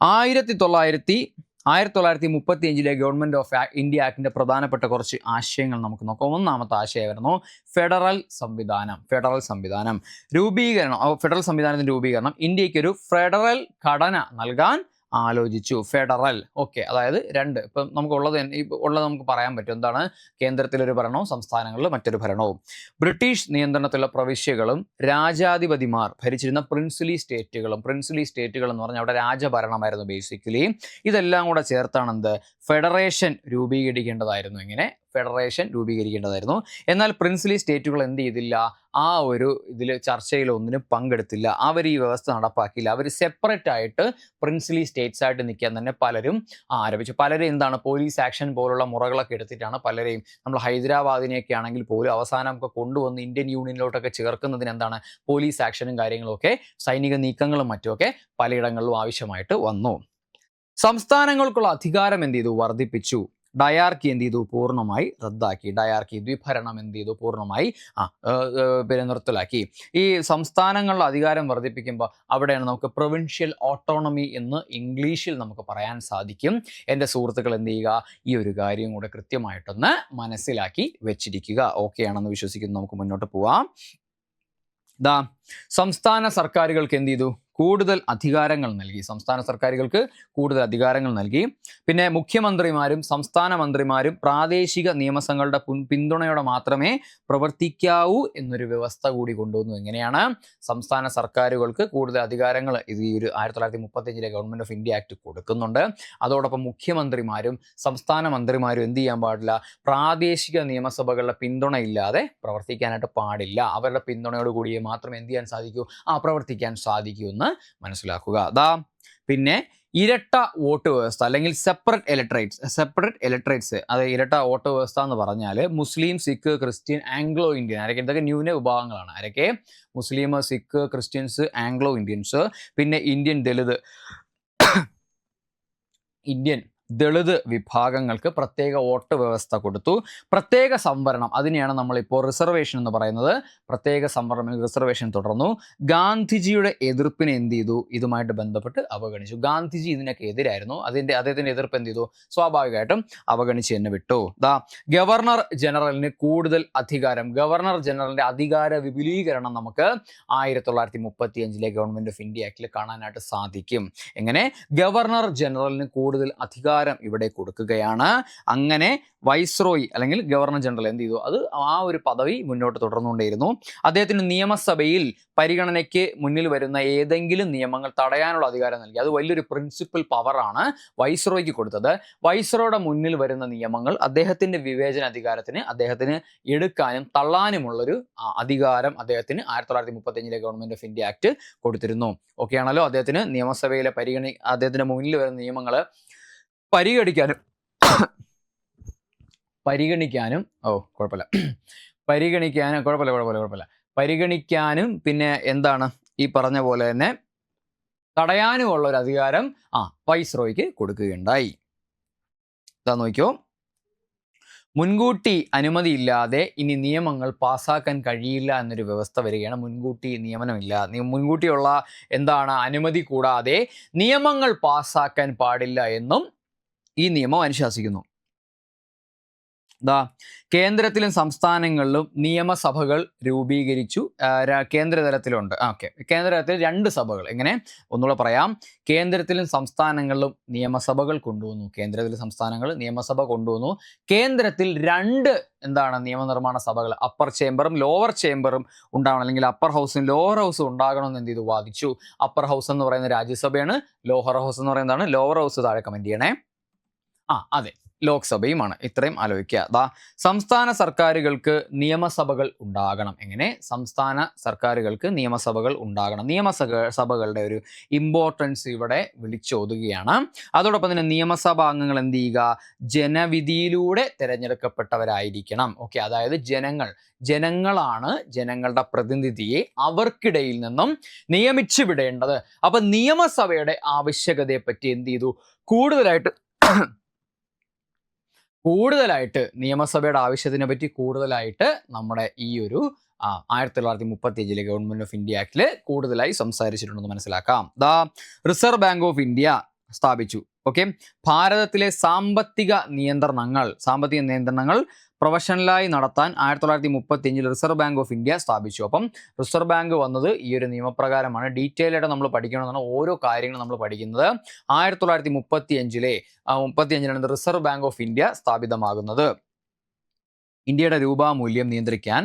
ആയിരത്തി തൊള്ളായിരത്തി ആയിരത്തി തൊള്ളായിരത്തി മുപ്പത്തി അഞ്ചിലെ ഗവൺമെന്റ് ഓഫ് ഇന്ത്യ ആക്ടിന്റെ പ്രധാനപ്പെട്ട കുറച്ച് ആശയങ്ങൾ നമുക്ക് നോക്കാം. ഒന്നാമത്തെ ആശയമായിരുന്നു ഫെഡറൽ സംവിധാനം. ഫെഡറൽ സംവിധാനം. രൂപീകരണം. ഫെഡറൽ സംവിധാനത്തിന്റെ രൂപീകരണം. ഇന്ത്യയ്ക്ക് ഒരു ഫെഡറൽ ഘടന നൽകാൻ ആലോചിച്ചു. ഫെഡറൽ. ഓക്കെ. അതായത് രണ്ട്. ഇപ്പം നമുക്കുള്ളത് ഉള്ളത് നമുക്ക് പറയാൻ പറ്റും. എന്താണ്? കേന്ദ്രത്തിലൊരു ഭരണവും സംസ്ഥാനങ്ങളിൽ മറ്റൊരു ഭരണവും. ബ്രിട്ടീഷ് നിയന്ത്രണത്തിലുള്ള പ്രവിശ്യകളും രാജാധിപതിമാർ ഭരിച്ചിരുന്ന പ്രിൻസിലി സ്റ്റേറ്റുകളും പ്രിൻസിലി സ്റ്റേറ്റുകൾ എന്ന് പറഞ്ഞാൽ അവിടെ രാജഭരണമായിരുന്നു ബേസിക്കലി ഇതെല്ലാം കൂടെ ചേർത്താണ് എന്ത്? ഫെഡറേഷൻ രൂപീകരിക്കേണ്ടതായിരുന്നു ഇങ്ങനെ ഫെഡറേഷൻ രൂപീകരിക്കേണ്ടതായിരുന്നു. എന്നാൽ പ്രിൻസിലി സ്റ്റേറ്റുകൾ എന്ത് ചെയ്തില്ല? ആ ഒരു ഇതിൽ ചർച്ചയിൽ ഒന്നിനും പങ്കെടുത്തില്ല. അവർ ഈ വ്യവസ്ഥ നടപ്പാക്കിയില്ല. അവർ സെപ്പറേറ്റ് ആയിട്ട് പ്രിൻസിലി സ്റ്റേറ്റ്സ് ആയിട്ട് നിൽക്കാൻ തന്നെ പലരും ആരംഭിച്ചു പലരും എന്താണ്? പോലീസ് ആക്ഷൻ പോലുള്ള മുറകളൊക്കെ എടുത്തിട്ടാണ് പലരെയും നമ്മൾ ഹൈദരാബാദിനെയൊക്കെ ആണെങ്കിൽ പോലും അവസാനം ഒക്കെ കൊണ്ടുവന്ന് ഇന്ത്യൻ യൂണിയനിലോട്ടൊക്കെ ചേർക്കുന്നതിന് എന്താണ്? പോലീസ് ആക്ഷനും കാര്യങ്ങളൊക്കെ സൈനിക നീക്കങ്ങളും മറ്റുമൊക്കെ പലയിടങ്ങളിലും ആവശ്യമായിട്ട് വന്നു. സംസ്ഥാനങ്ങൾക്കുള്ള അധികാരം എന്ത് ചെയ്തു? വർദ്ധിപ്പിച്ചു. ഡയാർക്കി എന്ത് ചെയ്തു? പൂർണമായി റദ്ദാക്കി. ഡയാർക്കി ദ്വിഭരണം എന്ത് ചെയ്തു? പൂർണമായി ആ പിന്നെ നിർത്തലാക്കി. ഈ സംസ്ഥാനങ്ങളുടെ അധികാരം വർദ്ധിപ്പിക്കുമ്പോൾ അവിടെയാണ് നമുക്ക് പ്രൊവിൻഷ്യൽ ഓട്ടോണമി എന്ന് ഇംഗ്ലീഷിൽ നമുക്ക് പറയാൻ സാധിക്കും. എന്റെ സുഹൃത്തുക്കൾ എന്ത് ചെയ്യുക? ഈ ഒരു കാര്യം കൂടെ കൃത്യമായിട്ടൊന്ന് മനസ്സിലാക്കി വെച്ചിരിക്കുക. ഓക്കെ ആണെന്ന് വിശ്വസിക്കുന്നു. നമുക്ക് മുന്നോട്ട് പോവാം. ദാ സംസ്ഥാന സർക്കാരുകൾക്ക് എന്ത് ചെയ്തു? കൂടുതൽ അധികാരങ്ങൾ നൽകി. സംസ്ഥാന സർക്കാരുകൾക്ക് കൂടുതൽ അധികാരങ്ങൾ നൽകി. പിന്നെ മുഖ്യമന്ത്രിമാരും സംസ്ഥാന മന്ത്രിമാരും പ്രാദേശിക നിയമസങ്ങളുടെ പിന്തുണയോടെ മാത്രമേ പ്രവർത്തിക്കാവൂ എന്നൊരു വ്യവസ്ഥ കൂടി കൊണ്ടുവന്നു. എങ്ങനെയാണ്? സംസ്ഥാന സർക്കാരുകൾക്ക് കൂടുതൽ അധികാരങ്ങൾ ഇത് ഈ ഒരു ആയിരത്തി തൊള്ളായിരത്തി മുപ്പത്തഞ്ചിലെ ഗവൺമെന്റ് ഓഫ് ഇന്ത്യ ആക്ട് കൊടുക്കുന്നുണ്ട്. അതോടൊപ്പം മുഖ്യമന്ത്രിമാരും സംസ്ഥാന മന്ത്രിമാരും എന്ത് ചെയ്യാൻ പാടില്ല? പ്രാദേശിക നിയമസഭകളുടെ പിന്തുണയില്ലാതെ പ്രവർത്തിക്കാനായിട്ട് പാടില്ല. അവരുടെ പിന്തുണയോട് കൂടിയേ മാത്രമേ എന്ത് ചെയ്യാൻ സാധിക്കൂ? ആ പ്രവർത്തിക്കാൻ സാധിക്കൂ എന്ന് മനസ്സിലാക്കുക. അതാ പിന്നെ ഇരട്ട വോട്ട് വ്യവസ്ഥ അല്ലെങ്കിൽ സെപ്പറേറ്റ് ഇലക്ട്രേറ്റ്സ് സെപ്പറേറ്റ് ഇലക്ട്രേറ്റ്സ് അത് ഇരട്ട വോട്ട് വ്യവസ്ഥ എന്ന് പറഞ്ഞാൽ Muslim Sikh Christian Anglo Indian ആരൊക്കെ? ഇതൊക്കെ ന്യൂന വിഭാഗങ്ങളാണ്. ആരൊക്കെ? Muslim Sikh Christians Anglo Indians പിന്നെ ഇന്ത്യൻ ദലിത് ഇന്ത്യൻ ദളിത് വിഭാഗങ്ങൾക്ക് പ്രത്യേക വോട്ട് വ്യവസ്ഥ കൊടുത്തു. പ്രത്യേക സംവരണം അതിനെയാണ് നമ്മളിപ്പോൾ റിസർവേഷൻ എന്ന് പറയുന്നത്. പ്രത്യേക സംവരണം റിസർവേഷൻ തുടർന്നു. ഗാന്ധിജിയുടെ എതിർപ്പിനെ എന്ത് ചെയ്തു? ഇതുമായിട്ട് ബന്ധപ്പെട്ട് അവഗണിച്ചു. ഗാന്ധിജി ഇതിനൊക്കെ എതിരായിരുന്നു. അതിന്റെ അദ്ദേഹത്തിന്റെ എതിർപ്പ് എന്ത് ചെയ്തു? സ്വാഭാവികമായിട്ടും അവഗണിച്ച് തന്നെ വിട്ടു. ദാ ഗവർണർ ജനറലിന് കൂടുതൽ അധികാരം ഗവർണർ ജനറലിന്റെ അധികാര വിപുലീകരണം നമുക്ക് ആയിരത്തി തൊള്ളായിരത്തി മുപ്പത്തി അഞ്ചിലെ ഗവൺമെന്റ് ഓഫ് ഇന്ത്യ ആക്ടിൽ കാണാനായിട്ട് സാധിക്കും. എങ്ങനെ? ഗവർണർ ജനറലിന് കൂടുതൽ അധികാരം ഇവിടെ കൊടുക്കുകയാണ്. അങ്ങനെ വൈസ്രോയി അല്ലെങ്കിൽ ഗവർണർ ജനറൽ എന്ത് ചെയ്തു? അത് ആ ഒരു പദവി മുന്നോട്ട് തുടർന്നുകൊണ്ടേയിരുന്നു. അദ്ദേഹത്തിന് നിയമസഭയിൽ പരിഗണനയ്ക്ക് മുന്നിൽ വരുന്ന ഏതെങ്കിലും നിയമങ്ങൾ തടയാനുള്ള അധികാരം നൽകി. അത് വലിയൊരു പ്രിൻസിപ്പൽ പവറാണ് വൈസ്രോയ്ക്ക് കൊടുത്തത്. വൈസ്രോയുടെ മുന്നിൽ വരുന്ന നിയമങ്ങൾ അദ്ദേഹത്തിന്റെ വിവേചന അധികാരത്തിന് അദ്ദേഹത്തിന് എടുക്കാനും തള്ളാനുമുള്ളൊരു അധികാരം അദ്ദേഹത്തിന് ആയിരത്തി തൊള്ളായിരത്തി മുപ്പത്തഞ്ചിലെ ഗവൺമെന്റ് ഓഫ് ഇന്ത്യ ആക്ട് കൊടുത്തിരുന്നു. ഓക്കെ ആണല്ലോ? അദ്ദേഹത്തിന് നിയമസഭയിലെ പരിഗണി അദ്ദേഹത്തിന്റെ മുന്നിൽ വരുന്ന നിയമങ്ങൾ പരിഗണിക്കാനും പരിഗണിക്കാനും ഓ കുഴപ്പമില്ല. പരിഗണിക്കാനും കുഴപ്പമില്ല കുഴപ്പമില്ല കുഴപ്പമില്ല. പരിഗണിക്കാനും പിന്നെ എന്താണ് ഈ പറഞ്ഞ പോലെ തന്നെ തടയാനുമുള്ള ഒരു അധികാരം ആ വൈസ്രോയ്ക്ക് കൊടുക്കുകയുണ്ടായി. ഇതാ നോക്കിയോ മുൻകൂട്ടി അനുമതിയില്ലാതെ ഇനി നിയമങ്ങൾ പാസ്സാക്കാൻ കഴിയില്ല എന്നൊരു വ്യവസ്ഥ വരികയാണ്. മുൻകൂട്ടി നിയമനമില്ല. മുൻകൂട്ടിയുള്ള എന്താണ് അനുമതി കൂടാതെ നിയമങ്ങൾ പാസ്സാക്കാൻ പാടില്ല എന്നും ഈ നിയമം അനുശാസിക്കുന്നു. ദാ കേന്ദ്രത്തിലും സംസ്ഥാനങ്ങളിലും നിയമസഭകൾ രൂപീകരിച്ചു കേന്ദ്രതലത്തിലുണ്ട്. ഓക്കെ. കേന്ദ്രതലത്തിൽ രണ്ട് സഭകൾ. എങ്ങനെ? ഒന്നുകൂടെ പറയാം. കേന്ദ്രത്തിലും സംസ്ഥാനങ്ങളിലും നിയമസഭകൾ കൊണ്ടുവന്നു. കേന്ദ്രത്തിലെ സംസ്ഥാനങ്ങൾ നിയമസഭ കൊണ്ടുവന്നു. കേന്ദ്രത്തിൽ രണ്ട് എന്താണ് നിയമനിർമ്മാണ സഭകൾ? അപ്പർ ചേംബറും ലോവർ ചേംബറും ഉണ്ടാവണം. അല്ലെങ്കിൽ അപ്പർ ഹൗസും ലോവർ ഹൗസും ഉണ്ടാകണമെന്ന് എന്ത് ചെയ്തു? വാദിച്ചു. അപ്പർ ഹൗസ് എന്ന് പറയുന്ന രാജ്യസഭയാണ്. ലോവർ ഹൗസ് എന്ന് പറയുന്നതാണ്. ലോവർ ഹൗസ് താഴെ കമന്റ് ചെയ്യണേ. ആ അതെ. ലോക്സഭയുമാണ്. ഇത്രയും ആലോചിക്കുക. ദാ സംസ്ഥാന സർക്കാരുകൾക്ക് നിയമസഭകൾ ഉണ്ടാകണം. എങ്ങനെ? സംസ്ഥാന സർക്കാരുകൾക്ക് നിയമസഭകൾ ഉണ്ടാകണം. നിയമസഭ സഭകളുടെ ഒരു ഇമ്പോർട്ടൻസ് ഇവിടെ വിളിച്ചോതുകയാണ്. അതോടൊപ്പം തന്നെ നിയമസഭാ അംഗങ്ങൾ എന്ത് ചെയ്യുക? ജനവിധിയിലൂടെ തിരഞ്ഞെടുക്കപ്പെട്ടവരായിരിക്കണം. ഓക്കെ അതായത് ജനങ്ങൾ. ജനങ്ങളാണ് ജനങ്ങളുടെ പ്രതിനിധിയെ അവർക്കിടയിൽ നിന്നും നിയമിച്ചു വിടേണ്ടത്. അപ്പം നിയമസഭയുടെ ആവശ്യകതയെപ്പറ്റി എന്ത് ചെയ്തു? കൂടുതലായിട്ട് കൂടുതലായിട്ട് നിയമസഭയുടെ ആവശ്യത്തിനെ പറ്റി കൂടുതലായിട്ട് നമ്മുടെ ഈ ഒരു ആയിരത്തി തൊള്ളായിരത്തി മുപ്പത്തി അഞ്ചിലെ ഗവൺമെന്റ് ഓഫ് ഇന്ത്യ ആക്ടിൽ കൂടുതലായി സംസാരിച്ചിട്ടുണ്ടെന്ന് മനസ്സിലാക്കാം. The reserve bank of India സ്ഥാപിച്ചു. ഓക്കെ? ഭാരതത്തിലെ സാമ്പത്തിക നിയന്ത്രണങ്ങൾ സാമ്പത്തിക നിയന്ത്രണങ്ങൾ പ്രൊഫഷണലായി നടത്താൻ ആയിരത്തി തൊള്ളായിരത്തി മുപ്പത്തി അഞ്ചിൽ റിസർവ് ബാങ്ക് ഓഫ് ഇന്ത്യ സ്ഥാപിച്ചു. അപ്പം റിസർവ് ബാങ്ക് വന്നത് ഈ ഒരു നിയമപ്രകാരമാണ്. ഡീറ്റെയിൽ ആയിട്ട് നമ്മൾ പഠിക്കണമെന്നാണ് ഓരോ കാര്യങ്ങളും നമ്മൾ പഠിക്കുന്നത്. ആയിരത്തി തൊള്ളായിരത്തി മുപ്പത്തി അഞ്ചിലെ മുപ്പത്തി അഞ്ചിലാണ് റിസർവ് ബാങ്ക് ഓഫ് ഇന്ത്യ സ്ഥാപിതമാകുന്നത്. ഇന്ത്യയുടെ രൂപാമൂല്യം നിയന്ത്രിക്കാൻ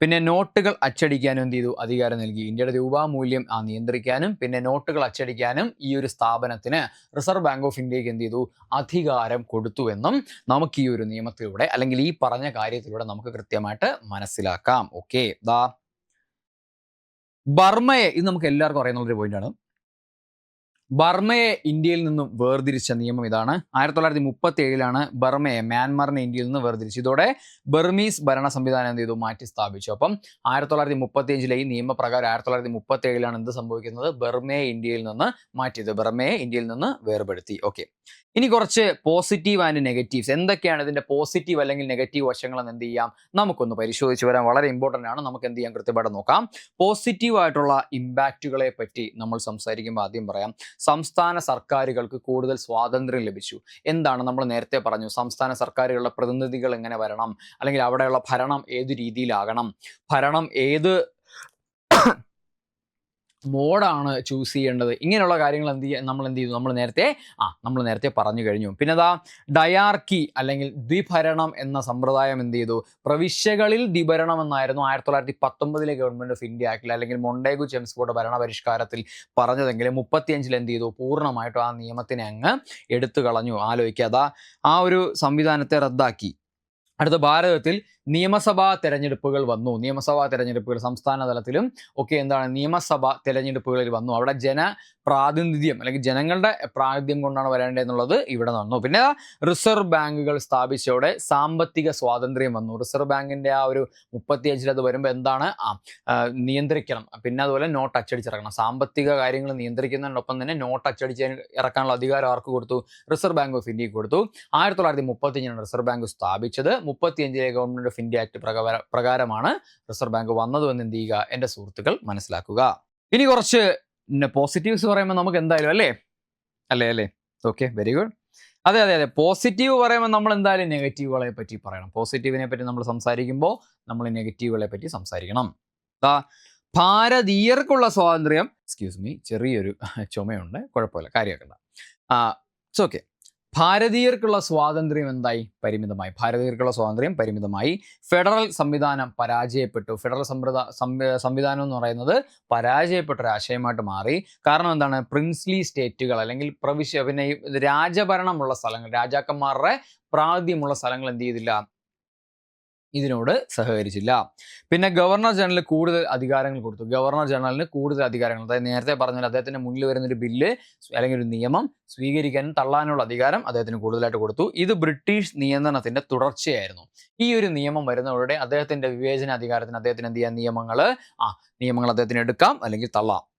പിന്നെ നോട്ടുകൾ അച്ചടിക്കാനും എന്ത് ചെയ്തു? അധികാരം നൽകി. ഇന്ത്യയുടെ രൂപാമൂല്യം ആ നിയന്ത്രിക്കാനും പിന്നെ നോട്ടുകൾ അച്ചടിക്കാനും ഈ ഒരു സ്ഥാപനത്തിന് റിസർവ് ബാങ്ക് ഓഫ് ഇന്ത്യയ്ക്ക് എന്ത് ചെയ്തു? അധികാരം കൊടുത്തുവെന്നും നമുക്ക് ഈ ഒരു നിയമത്തിലൂടെ അല്ലെങ്കിൽ ഈ പറഞ്ഞ കാര്യത്തിലൂടെ നമുക്ക് കൃത്യമായിട്ട് മനസ്സിലാക്കാം. ഓക്കെ ദാ. ബർമയെ ഇത് നമുക്ക് എല്ലാവർക്കും അറിയുന്ന ഒരു പോയിന്റാണ് ബർമയെ ഇന്ത്യയിൽ നിന്നും വേർതിരിച്ച നിയമം ഇതാണ്. ആയിരത്തി തൊള്ളായിരത്തി മുപ്പത്തി ഏഴിലാണ് ബർമയെ മ്യാൻമാറിനെ ഇന്ത്യയിൽ നിന്ന് വേർതിരിച്ചു ഇതോടെ ബർമീസ് ഭരണ സംവിധാനം എന്ത് ചെയ്തു? മാറ്റി സ്ഥാപിച്ചു. അപ്പം ആയിരത്തി തൊള്ളായിരത്തി മുപ്പത്തി അഞ്ചിലെ ഈ നിയമപ്രകാരം ആയിരത്തി തൊള്ളായിരത്തി മുപ്പത്തി ഏഴിലാണ് എന്ത് സംഭവിക്കുന്നത്? ബർമയെ ഇന്ത്യയിൽ നിന്ന് മാറ്റിയത്. ബർമയെ ഇന്ത്യയിൽ നിന്ന് വേർപെടുത്തി. ഓക്കെ. ഇനി കുറച്ച് പോസിറ്റീവ് ആൻഡ് നെഗറ്റീവ്സ്. എന്തൊക്കെയാണ് ഇതിന്റെ പോസിറ്റീവ് അല്ലെങ്കിൽ നെഗറ്റീവ് വശങ്ങൾ എന്ന് എന്ത് ചെയ്യാം? നമുക്കൊന്ന് പരിശോധിച്ച് വരാൻ വളരെ ഇമ്പോർട്ടന്റ് ആണ്. നമുക്ക് എന്ത് ചെയ്യാം? കൃത്യമായിട്ട് നോക്കാം. പോസിറ്റീവ് ആയിട്ടുള്ള ഇമ്പാക്റ്റുകളെ പറ്റി നമ്മൾ സംസാരിക്കുമ്പോൾ ആദ്യം പറയാം. സംസ്ഥാന സർക്കാരുകൾക്ക് കൂടുതൽ സ്വാതന്ത്ര്യം ലഭിച്ചു. എന്താണ് നമ്മൾ നേരത്തെ പറഞ്ഞു? സംസ്ഥാന സർക്കാരുകളുടെ പ്രതിനിധികൾ എങ്ങനെ വരണം? അല്ലെങ്കിൽ അവിടെയുള്ള ഭരണം ഏത് രീതിയിലാകണം? ഭരണം ഏത് മോഡാണ് ചൂസ് ചെയ്യേണ്ടത്. ഇങ്ങനെയുള്ള കാര്യങ്ങൾ എന്ത് ചെയ്യുക നമ്മൾ എന്ത് ചെയ്തു? നമ്മൾ നേരത്തെ ആ നമ്മൾ നേരത്തെ പറഞ്ഞു കഴിഞ്ഞു. പിന്നെ അതാ ഡയാർക്കി അല്ലെങ്കിൽ ദ്വിഭരണം എന്ന സമ്പ്രദായം എന്ത് ചെയ്തു? പ്രവിശ്യകളിൽ ദ്വിഭരണം എന്നായിരുന്നു ആയിരത്തി തൊള്ളായിരത്തി പത്തൊമ്പതിലെ ഗവൺമെന്റ് ഓഫ് ഇന്ത്യ ആക്ടിൽ അല്ലെങ്കിൽ മൊണ്ടേഗു ചെംസ്ഫോർഡ് ഭരണ പരിഷ്കാരത്തിൽ പറഞ്ഞതെങ്കിൽ മുപ്പത്തിയഞ്ചിൽ എന്ത് ചെയ്തു? പൂർണമായിട്ടും ആ നിയമത്തിനെ അങ്ങ് എടുത്തു കളഞ്ഞു. ആലോചിക്കുക. അതാ ആ ഒരു സംവിധാനത്തെ റദ്ദാക്കി. അടുത്ത ഭാരതത്തിൽ നിയമസഭാ തെരഞ്ഞെടുപ്പുകൾ വന്നു. നിയമസഭാ തെരഞ്ഞെടുപ്പുകൾ സംസ്ഥാന തലത്തിലും ഒക്കെ എന്താണ്? നിയമസഭ തെരഞ്ഞെടുപ്പുകളിൽ വന്നു. അവിടെ ജന പ്രാതിനിധ്യം അല്ലെങ്കിൽ ജനങ്ങളുടെ പ്രാതിനിധ്യം കൊണ്ടാണ് വരേണ്ടതെന്നുള്ളത് ഇവിടെ വന്നു. പിന്നെ റിസർവ് ബാങ്കുകൾ സ്ഥാപിച്ചതോടെ സാമ്പത്തിക സ്വാതന്ത്ര്യം വന്നു. റിസർവ് ബാങ്കിന്റെ ആ ഒരു മുപ്പത്തിയഞ്ചിൽ അത് വരുമ്പോൾ എന്താണ്? ആ ആ, നിയന്ത്രിക്കണം. പിന്നെ അതുപോലെ നോട്ട് അച്ചടിച്ചിറക്കണം. സാമ്പത്തിക കാര്യങ്ങൾ നിയന്ത്രിക്കുന്നതിനൊപ്പം തന്നെ നോട്ട് അച്ചടിച്ച് ഇറക്കാനുള്ള അധികാരം ആർക്ക് കൊടുത്തു? റിസർവ് ബാങ്ക് ഓഫ് ഇന്ത്യയ്ക്ക് കൊടുത്തു. ആയിരത്തി തൊള്ളായിരത്തി മുപ്പത്തിയഞ്ചിനാണ് റിസർവ് ബാങ്ക് സ്ഥാപിച്ചത്. മുപ്പത്തിയഞ്ചിലെ ഗവൺമെന്റ് ഓഫ് ഇന്ത്യ ആക്ട് പ്രകാര പ്രകാരമാണ് റിസർവ് ബാങ്ക് വന്നതെന്ന് എന്ത് ചെയ്യുക? എന്റെ സുഹൃത്തുക്കൾ മനസ്സിലാക്കുക. ഇനി കുറച്ച് പോസിറ്റീവ്സ് പറയുമ്പോൾ നമുക്ക് എന്തായാലും അല്ലേ? അല്ലേ അല്ലേ? ഓക്കെ വെരി ഗുഡ് അതെ അതെ അതെ. പോസിറ്റീവ് പറയുമ്പോൾ നമ്മൾ എന്തായാലും നെഗറ്റീവുകളെ പറ്റി പറയണം. പോസിറ്റീവിനെ പറ്റി നമ്മൾ സംസാരിക്കുമ്പോൾ നമ്മൾ നെഗറ്റീവുകളെ പറ്റി സംസാരിക്കണം. ഭാരതീയർക്കുള്ള സ്വാതന്ത്ര്യം എക്സ്ക്യൂസ് മീ ചെറിയൊരു ചുമയുണ്ട്. കുഴപ്പമില്ല. കാര്യമാക്കണ്ട ഇറ്റ്സ് ഓക്കെ ഭാരതീയർക്കുള്ള സ്വാതന്ത്ര്യം എന്തായി? പരിമിതമായി. ഭാരതീയർക്കുള്ള സ്വാതന്ത്ര്യം പരിമിതമായി. ഫെഡറൽ സംവിധാനം പരാജയപ്പെട്ടു. ഫെഡറൽ സമ്പ്രദാ സംവി- സംവിധാനം എന്ന് പറയുന്നത് പരാജയപ്പെട്ട ഒരു ആശയമായിട്ട് മാറി. കാരണം എന്താണ്? പ്രിൻസ്ലി സ്റ്റേറ്റുകൾ അല്ലെങ്കിൽ പ്രവിശ്യ പിന്നെ രാജഭരണമുള്ള സ്ഥലങ്ങൾ രാജാക്കന്മാരുടെ പ്രാതിമുള്ള സ്ഥലങ്ങൾ എന്ത് ചെയ്തില്ല? ഇതിനോട് സഹകരിച്ചില്ല. പിന്നെ ഗവർണർ ജനറൽ കൂടുതൽ അധികാരങ്ങൾ കൊടുത്തു. ഗവർണർ ജനറലിന് കൂടുതൽ അധികാരങ്ങൾ. അതായത് നേരത്തെ പറഞ്ഞാൽ അദ്ദേഹത്തിന്റെ മുന്നിൽ വരുന്ന ഒരു ബില്ല് അല്ലെങ്കിൽ ഒരു നിയമം സ്വീകരിക്കാനും തള്ളാനുള്ള അധികാരം അദ്ദേഹത്തിന് കൂടുതലായിട്ട് കൊടുത്തു. ഇത് ബ്രിട്ടീഷ് നിയന്ത്രണത്തിന്റെ തുടർച്ചയായിരുന്നു. ഈ ഒരു നിയമം വരുന്നതോടെ അദ്ദേഹത്തിന്റെ വിവേചന അധികാരത്തിന് അദ്ദേഹത്തിന് എന്ത് ചെയ്യാം? നിയമങ്ങൾ ആ നിയമങ്ങൾ അദ്ദേഹത്തിന് എടുക്കാം അല്ലെങ്കിൽ തള്ളാം.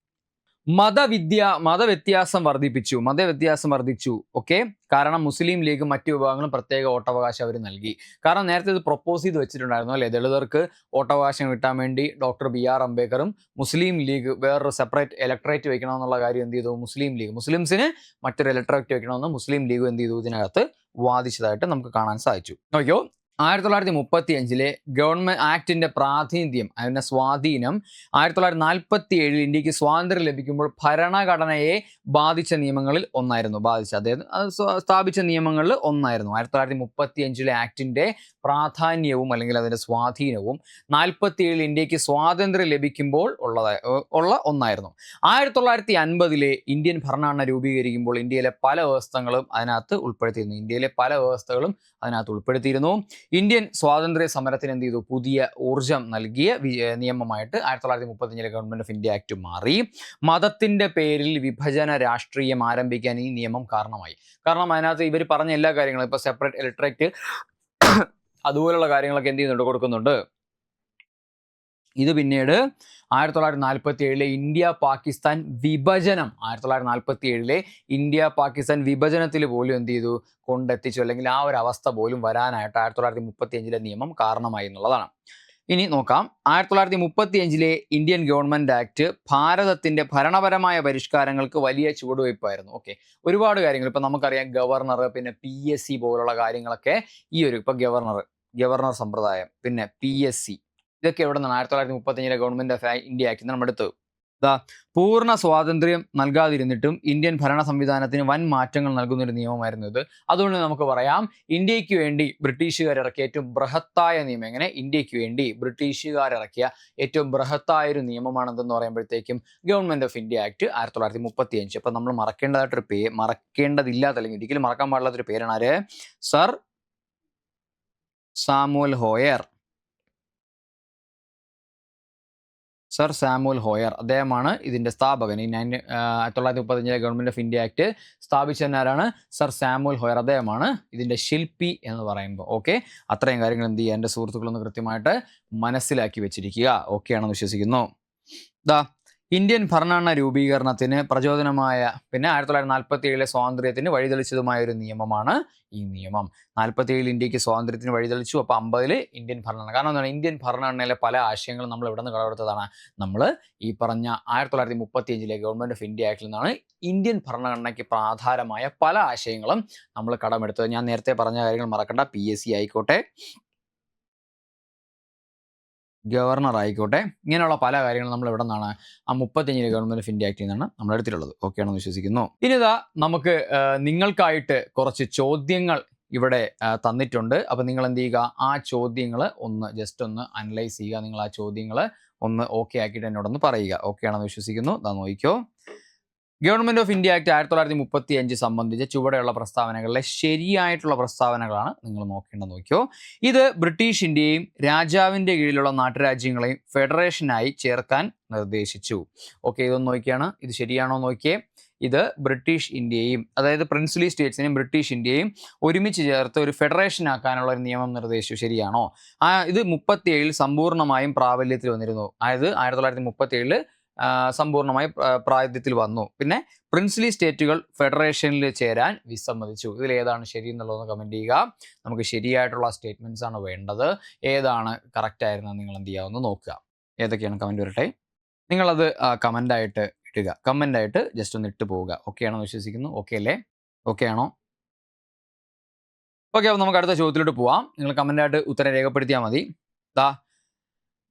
മതവിദ്യ മതവ്യത്യാസം വർദ്ധിപ്പിച്ചു. മതവ്യത്യാസം വർദ്ധിച്ചു. ഓക്കെ കാരണം മുസ്ലിം ലീഗ് മറ്റു വിഭാഗങ്ങളും പ്രത്യേക വോട്ടവകാശം അവർ നൽകി. കാരണം നേരത്തെ ഇത് പ്രൊപ്പോസ് ചെയ്ത് വെച്ചിട്ടുണ്ടായിരുന്നു അല്ലേ? ദളിതർക്ക് വോട്ടവകാശം കിട്ടാൻ വേണ്ടി ഡോക്ടർ ബി ആർ അംബേദ്കറും മുസ്ലിം ലീഗ് വേറൊരു സെപ്പറേറ്റ് ഇലക്ട്രേറ്റ് വെക്കണമെന്നുള്ള കാര്യം എന്ത് ചെയ്തു? Muslim league. മുസ്ലിംസിന് മറ്റൊരു ഇലക്ട്രേറ്റ് വെക്കണമെന്ന് മുസ്ലിം ലീഗ് എന്ത് ചെയ്തു? ഇതിനകത്ത് വാദിച്ചതായിട്ട് നമുക്ക് കാണാൻ സാധിച്ചു. നോക്കിയോ? ആയിരത്തി തൊള്ളായിരത്തി മുപ്പത്തി അഞ്ചിലെ ഗവൺമെന്റ് ആക്ടിന്റെ പ്രാതിനിധ്യം അതിന്റെ സ്വാധീനം ആയിരത്തി തൊള്ളായിരത്തി നാൽപ്പത്തി ഏഴിൽ ഇന്ത്യയ്ക്ക് സ്വാതന്ത്ര്യം ലഭിക്കുമ്പോൾ ഭരണഘടനയെ ബാധിച്ച നിയമങ്ങളിൽ ഒന്നായിരുന്നു. ബാധിച്ച അതായത് അത് സ്ഥാപിച്ച നിയമങ്ങളിൽ ഒന്നായിരുന്നു. ആയിരത്തി തൊള്ളായിരത്തി മുപ്പത്തി അഞ്ചിലെ ആക്ടിന്റെ പ്രാധാന്യവും അല്ലെങ്കിൽ അതിന്റെ സ്വാധീനവും നാൽപ്പത്തി ഏഴിൽ ഇന്ത്യയ്ക്ക് സ്വാതന്ത്ര്യം ലഭിക്കുമ്പോൾ ഉള്ളതായി ഉള്ള ഒന്നായിരുന്നു. ആയിരത്തി തൊള്ളായിരത്തി അൻപതിലെ ഇന്ത്യൻ ഭരണഘടന രൂപീകരിക്കുമ്പോൾ ഇന്ത്യയിലെ പല വ്യവസ്ഥകളും അതിനകത്ത് ഉൾപ്പെടുത്തിയിരുന്നു. ഇന്ത്യയിലെ പല വ്യവസ്ഥകളും അതിനകത്ത് ഉൾപ്പെടുത്തിയിരുന്നു. ഇന്ത്യൻ സ്വാതന്ത്ര്യ സമരത്തിന് എന്ത് ചെയ്തു? പുതിയ ഊർജം നൽകിയ നിയമമായിട്ട് ആയിരത്തി തൊള്ളായിരത്തി മുപ്പത്തിയഞ്ചിലെ ഗവൺമെന്റ് ഓഫ് ഇന്ത്യ ആക്ട് മാറി. മതത്തിന്റെ പേരിൽ വിഭജന രാഷ്ട്രീയം ആരംഭിക്കാൻ ഈ നിയമം കാരണമായി. കാരണം അതിനകത്ത് ഇവർ പറഞ്ഞ എല്ലാ കാര്യങ്ങളും ഇപ്പൊ സെപ്പറേറ്റ് ഇലക്ട്രേറ്റ് അതുപോലുള്ള കാര്യങ്ങളൊക്കെ എന്ത് ചെയ്യുന്നുണ്ട്? കൊടുക്കുന്നുണ്ട്. ഇത് പിന്നീട് ആയിരത്തി തൊള്ളായിരത്തി നാൽപ്പത്തി ഏഴിലെ ഇന്ത്യ പാകിസ്ഥാൻ വിഭജനം ആയിരത്തി തൊള്ളായിരത്തി നാൽപ്പത്തി ഏഴിലെ ഇന്ത്യ പാകിസ്ഥാൻ വിഭജനത്തിൽ പോലും എന്ത് ചെയ്തു? കൊണ്ടെത്തിച്ചു. അല്ലെങ്കിൽ ആ ഒരു അവസ്ഥ പോലും വരാനായിട്ട് ആയിരത്തി തൊള്ളായിരത്തി മുപ്പത്തി അഞ്ചിലെ നിയമം കാരണമായി എന്നുള്ളതാണ്. ഇനി നോക്കാം. ആയിരത്തി തൊള്ളായിരത്തി മുപ്പത്തി അഞ്ചിലെ ഇന്ത്യൻ ഗവൺമെന്റ് ആക്ട് ഭാരതത്തിന്റെ ഭരണപരമായ പരിഷ്കാരങ്ങൾക്ക് വലിയ ചുവടുവയ്പ്പായിരുന്നു ഓക്കെ. ഒരുപാട് കാര്യങ്ങൾ. ഇപ്പൊ നമുക്കറിയാം ഗവർണർ പിന്നെ പി എസ് സി പോലുള്ള കാര്യങ്ങളൊക്കെ ഈ ഒരു ഇപ്പൊ ഗവർണർ ഗവർണർ സമ്പ്രദായം പിന്നെ പി എസ് സി ഇതൊക്കെ എവിടെ നിന്നാണ് ആയിരത്തി തൊള്ളായിരത്തി മുപ്പത്തി അഞ്ചിലെ ഗവൺമെന്റ് ഓഫ് ഇന്ത്യ ആക്ട് നമ്മുടെ അടുത്ത് ദാ പൂർണ സ്വാതന്ത്ര്യം നൽകാതിരുന്നിട്ടും ഇന്ത്യൻ ഭരണ സംവിധാനത്തിന് വൻ മാറ്റങ്ങൾ നൽകുന്ന ഒരു നിയമമായിരുന്നു ഇത്. അതുകൊണ്ട് നമുക്ക് പറയാം ഇന്ത്യയ്ക്ക് വേണ്ടി ബ്രിട്ടീഷുകാർ ഇറക്കിയ ഏറ്റവും ബൃഹത്തായ നിയമം എങ്ങനെ? ഇന്ത്യയ്ക്ക് വേണ്ടി ബ്രിട്ടീഷുകാർ ഇറക്കിയ ഏറ്റവും ബൃഹത്തായ ഒരു നിയമമാണെന്ന് പറയുമ്പോഴത്തേക്കും ഗവൺമെന്റ് ഓഫ് ഇന്ത്യ ആക്ട് ആയിരത്തി തൊള്ളായിരത്തി മുപ്പത്തി അഞ്ച് അപ്പൊ നമ്മൾ മറക്കേണ്ടതായിട്ടൊരു പേ മറക്കേണ്ടതില്ലാത്ത അല്ലെങ്കിൽ ഒരിക്കലും മറക്കാൻ പാടില്ലാത്തൊരു പേരാണ് ആര്? Sir Samuel Hoare. Sir Samuel Hoare. അദ്ദേഹമാണ് ഇതിന്റെ സ്ഥാപകൻ. ഈ നയൻ തൊള്ളായിരത്തി മുപ്പത്തഞ്ചിലെ ഗവൺമെന്റ് ഓഫ് ഇന്ത്യ ആക്ട് സ്ഥാപിച്ചതിനാരാണ് സർ സാമുൽ ഹോയർ. അദ്ദേഹമാണ് ഇതിന്റെ ശില്പി എന്ന് പറയുമ്പോൾ. ഓക്കെ? അത്രയും കാര്യങ്ങൾ എന്ത് ചെയ്യുക? എന്റെ സുഹൃത്തുക്കളൊന്ന് കൃത്യമായിട്ട് മനസ്സിലാക്കി വെച്ചിരിക്കുക. ഓക്കെ ആണെന്ന് വിശ്വസിക്കുന്നു. ദാ ഇന്ത്യൻ ഭരണഘടന രൂപീകരണത്തിന് പ്രചോദനമായ പിന്നെ ആയിരത്തി തൊള്ളായിരത്തി നാൽപ്പത്തി ഏഴിലെ സ്വാതന്ത്ര്യത്തിന് വഴിതെളിച്ചതുമായ ഒരു നിയമമാണ് ഈ നിയമം. നാൽപ്പത്തി ഏഴിൽ ഇന്ത്യയ്ക്ക് സ്വാതന്ത്ര്യത്തിന് വഴിതെളിച്ചു അപ്പോൾ അമ്പതിൽ ഇന്ത്യൻ ഭരണഘടന. കാരണം എന്താണ്? ഇന്ത്യൻ ഭരണഘടനയിലെ പല ആശയങ്ങളും നമ്മൾ ഇവിടെ നിന്ന് കടമെടുത്തതാണ്. നമ്മൾ ഈ പറഞ്ഞ ആയിരത്തി തൊള്ളായിരത്തി മുപ്പത്തി അഞ്ചിലെ ഗവൺമെന്റ് ഓഫ് ഇന്ത്യ ആക്ടിൽ നിന്നാണ് ഇന്ത്യൻ ഭരണഘടനയ്ക്ക് പ്രാധാരമായ പല ആശയങ്ങളും നമ്മൾ കടമെടുത്തത്. ഞാൻ നേരത്തെ പറഞ്ഞ കാര്യങ്ങൾ മറക്കണ്ട. പി ആയിക്കോട്ടെ. ഗവർണർ ആയിക്കോട്ടെ ഇങ്ങനെയുള്ള പല കാര്യങ്ങളും നമ്മൾ എവിടെ നിന്നാണ് ആ മുപ്പത്തിയഞ്ചിലെ ഗവൺമെന്റ് ഓഫ് ഇന്ത്യ ആക്ട് നിന്നാണ് നമ്മൾ എടുത്തിട്ടുള്ളത് ഓക്കെ ആണെന്ന് വിശ്വസിക്കുന്നു. ഇനിതാ നമുക്ക് നിങ്ങൾക്കായിട്ട് കുറച്ച് ചോദ്യങ്ങൾ ഇവിടെ തന്നിട്ടുണ്ട്. അപ്പൊ നിങ്ങൾ എന്ത് ചെയ്യുക? ആ ചോദ്യങ്ങൾ ഒന്ന് ജസ്റ്റ് ഒന്ന് അനലൈസ് ചെയ്യുക. നിങ്ങൾ ആ ചോദ്യങ്ങൾ ഒന്ന് ഓക്കെ ആക്കിയിട്ട് എന്നോടൊന്ന് പറയുക. ഓക്കെ ആണെന്ന് വിശ്വസിക്കുന്നു. ദാ നോക്കിക്കോ. ഗവൺമെന്റ് ഓഫ് ഇന്ത്യ ആക്ട് ആയിരത്തി തൊള്ളായിരത്തി മുപ്പത്തി അഞ്ച് സംബന്ധിച്ച ചുവടെയുള്ള പ്രസ്താവനകളിലെ ശരിയായിട്ടുള്ള പ്രസ്താവനകളാണ് നിങ്ങൾ നോക്കേണ്ടത് നോക്കിയോ ഇത് ബ്രിട്ടീഷ് ഇന്ത്യയും രാജാവിന്റെ കീഴിലുള്ള നാട്ടുരാജ്യങ്ങളെയും ഫെഡറേഷനായി ചേർക്കാൻ നിർദ്ദേശിച്ചു. ഓക്കെ ഇതൊന്ന് നോക്കിയാണ്. ഇത് ശരിയാണോ നോക്കിയേ. ഇത് ബ്രിട്ടീഷ് ഇന്ത്യയും അതായത് പ്രിൻസിലി സ്റ്റേറ്റ്സിനെയും ബ്രിട്ടീഷ് ഇന്ത്യയും ഒരുമിച്ച് ചേർത്ത് ഒരു ഫെഡറേഷൻ ആക്കാനുള്ള ഒരു നിയമം നിർദ്ദേശിച്ചു. ശരിയാണോ? ആ ഇത് മുപ്പത്തിയേഴിൽ സമ്പൂർണമായും പ്രാബല്യത്തിൽ വന്നിരുന്നു. അതായത് ആയിരത്തി തൊള്ളായിരത്തി മുപ്പത്തി ഏഴിൽ സമ്പൂർണമായി പ്രായത്തിൽ വന്നു. പിന്നെ പ്രിൻസ്ലി സ്റ്റേറ്റുകൾ ഫെഡറേഷനിൽ ചേരാൻ വിസമ്മതിച്ചു. ഇതിൽ ഏതാണ് ശരി എന്നുള്ളതെന്ന് കമന്റ് ചെയ്യുക. നമുക്ക് ശരിയായിട്ടുള്ള സ്റ്റേറ്റ്മെന്റ്സ് ആണ് വേണ്ടത്. ഏതാണ് കറക്റ്റ് ആയിരുന്നത് നിങ്ങൾ എന്ത് ചെയ്യാവുന്ന നോക്കുക. ഏതൊക്കെയാണ് കമന്റ് വരട്ടെ? നിങ്ങളത് കമന്റായിട്ട് ഇടുക. കമന്റ് ആയിട്ട് ജസ്റ്റ് ഒന്ന് ഇട്ട് പോവുക. ഓക്കെ ആണോ എന്ന് വിശ്വസിക്കുന്നു? ഓക്കെ അല്ലേ? ഓക്കെ ആണോ? ഓക്കെ അപ്പോൾ നമുക്ക് അടുത്ത ചോദ്യത്തിലോട്ട് പോവാം. നിങ്ങൾ കമന്റായിട്ട് ഉത്തരം രേഖപ്പെടുത്തിയാൽ മതി. ദാ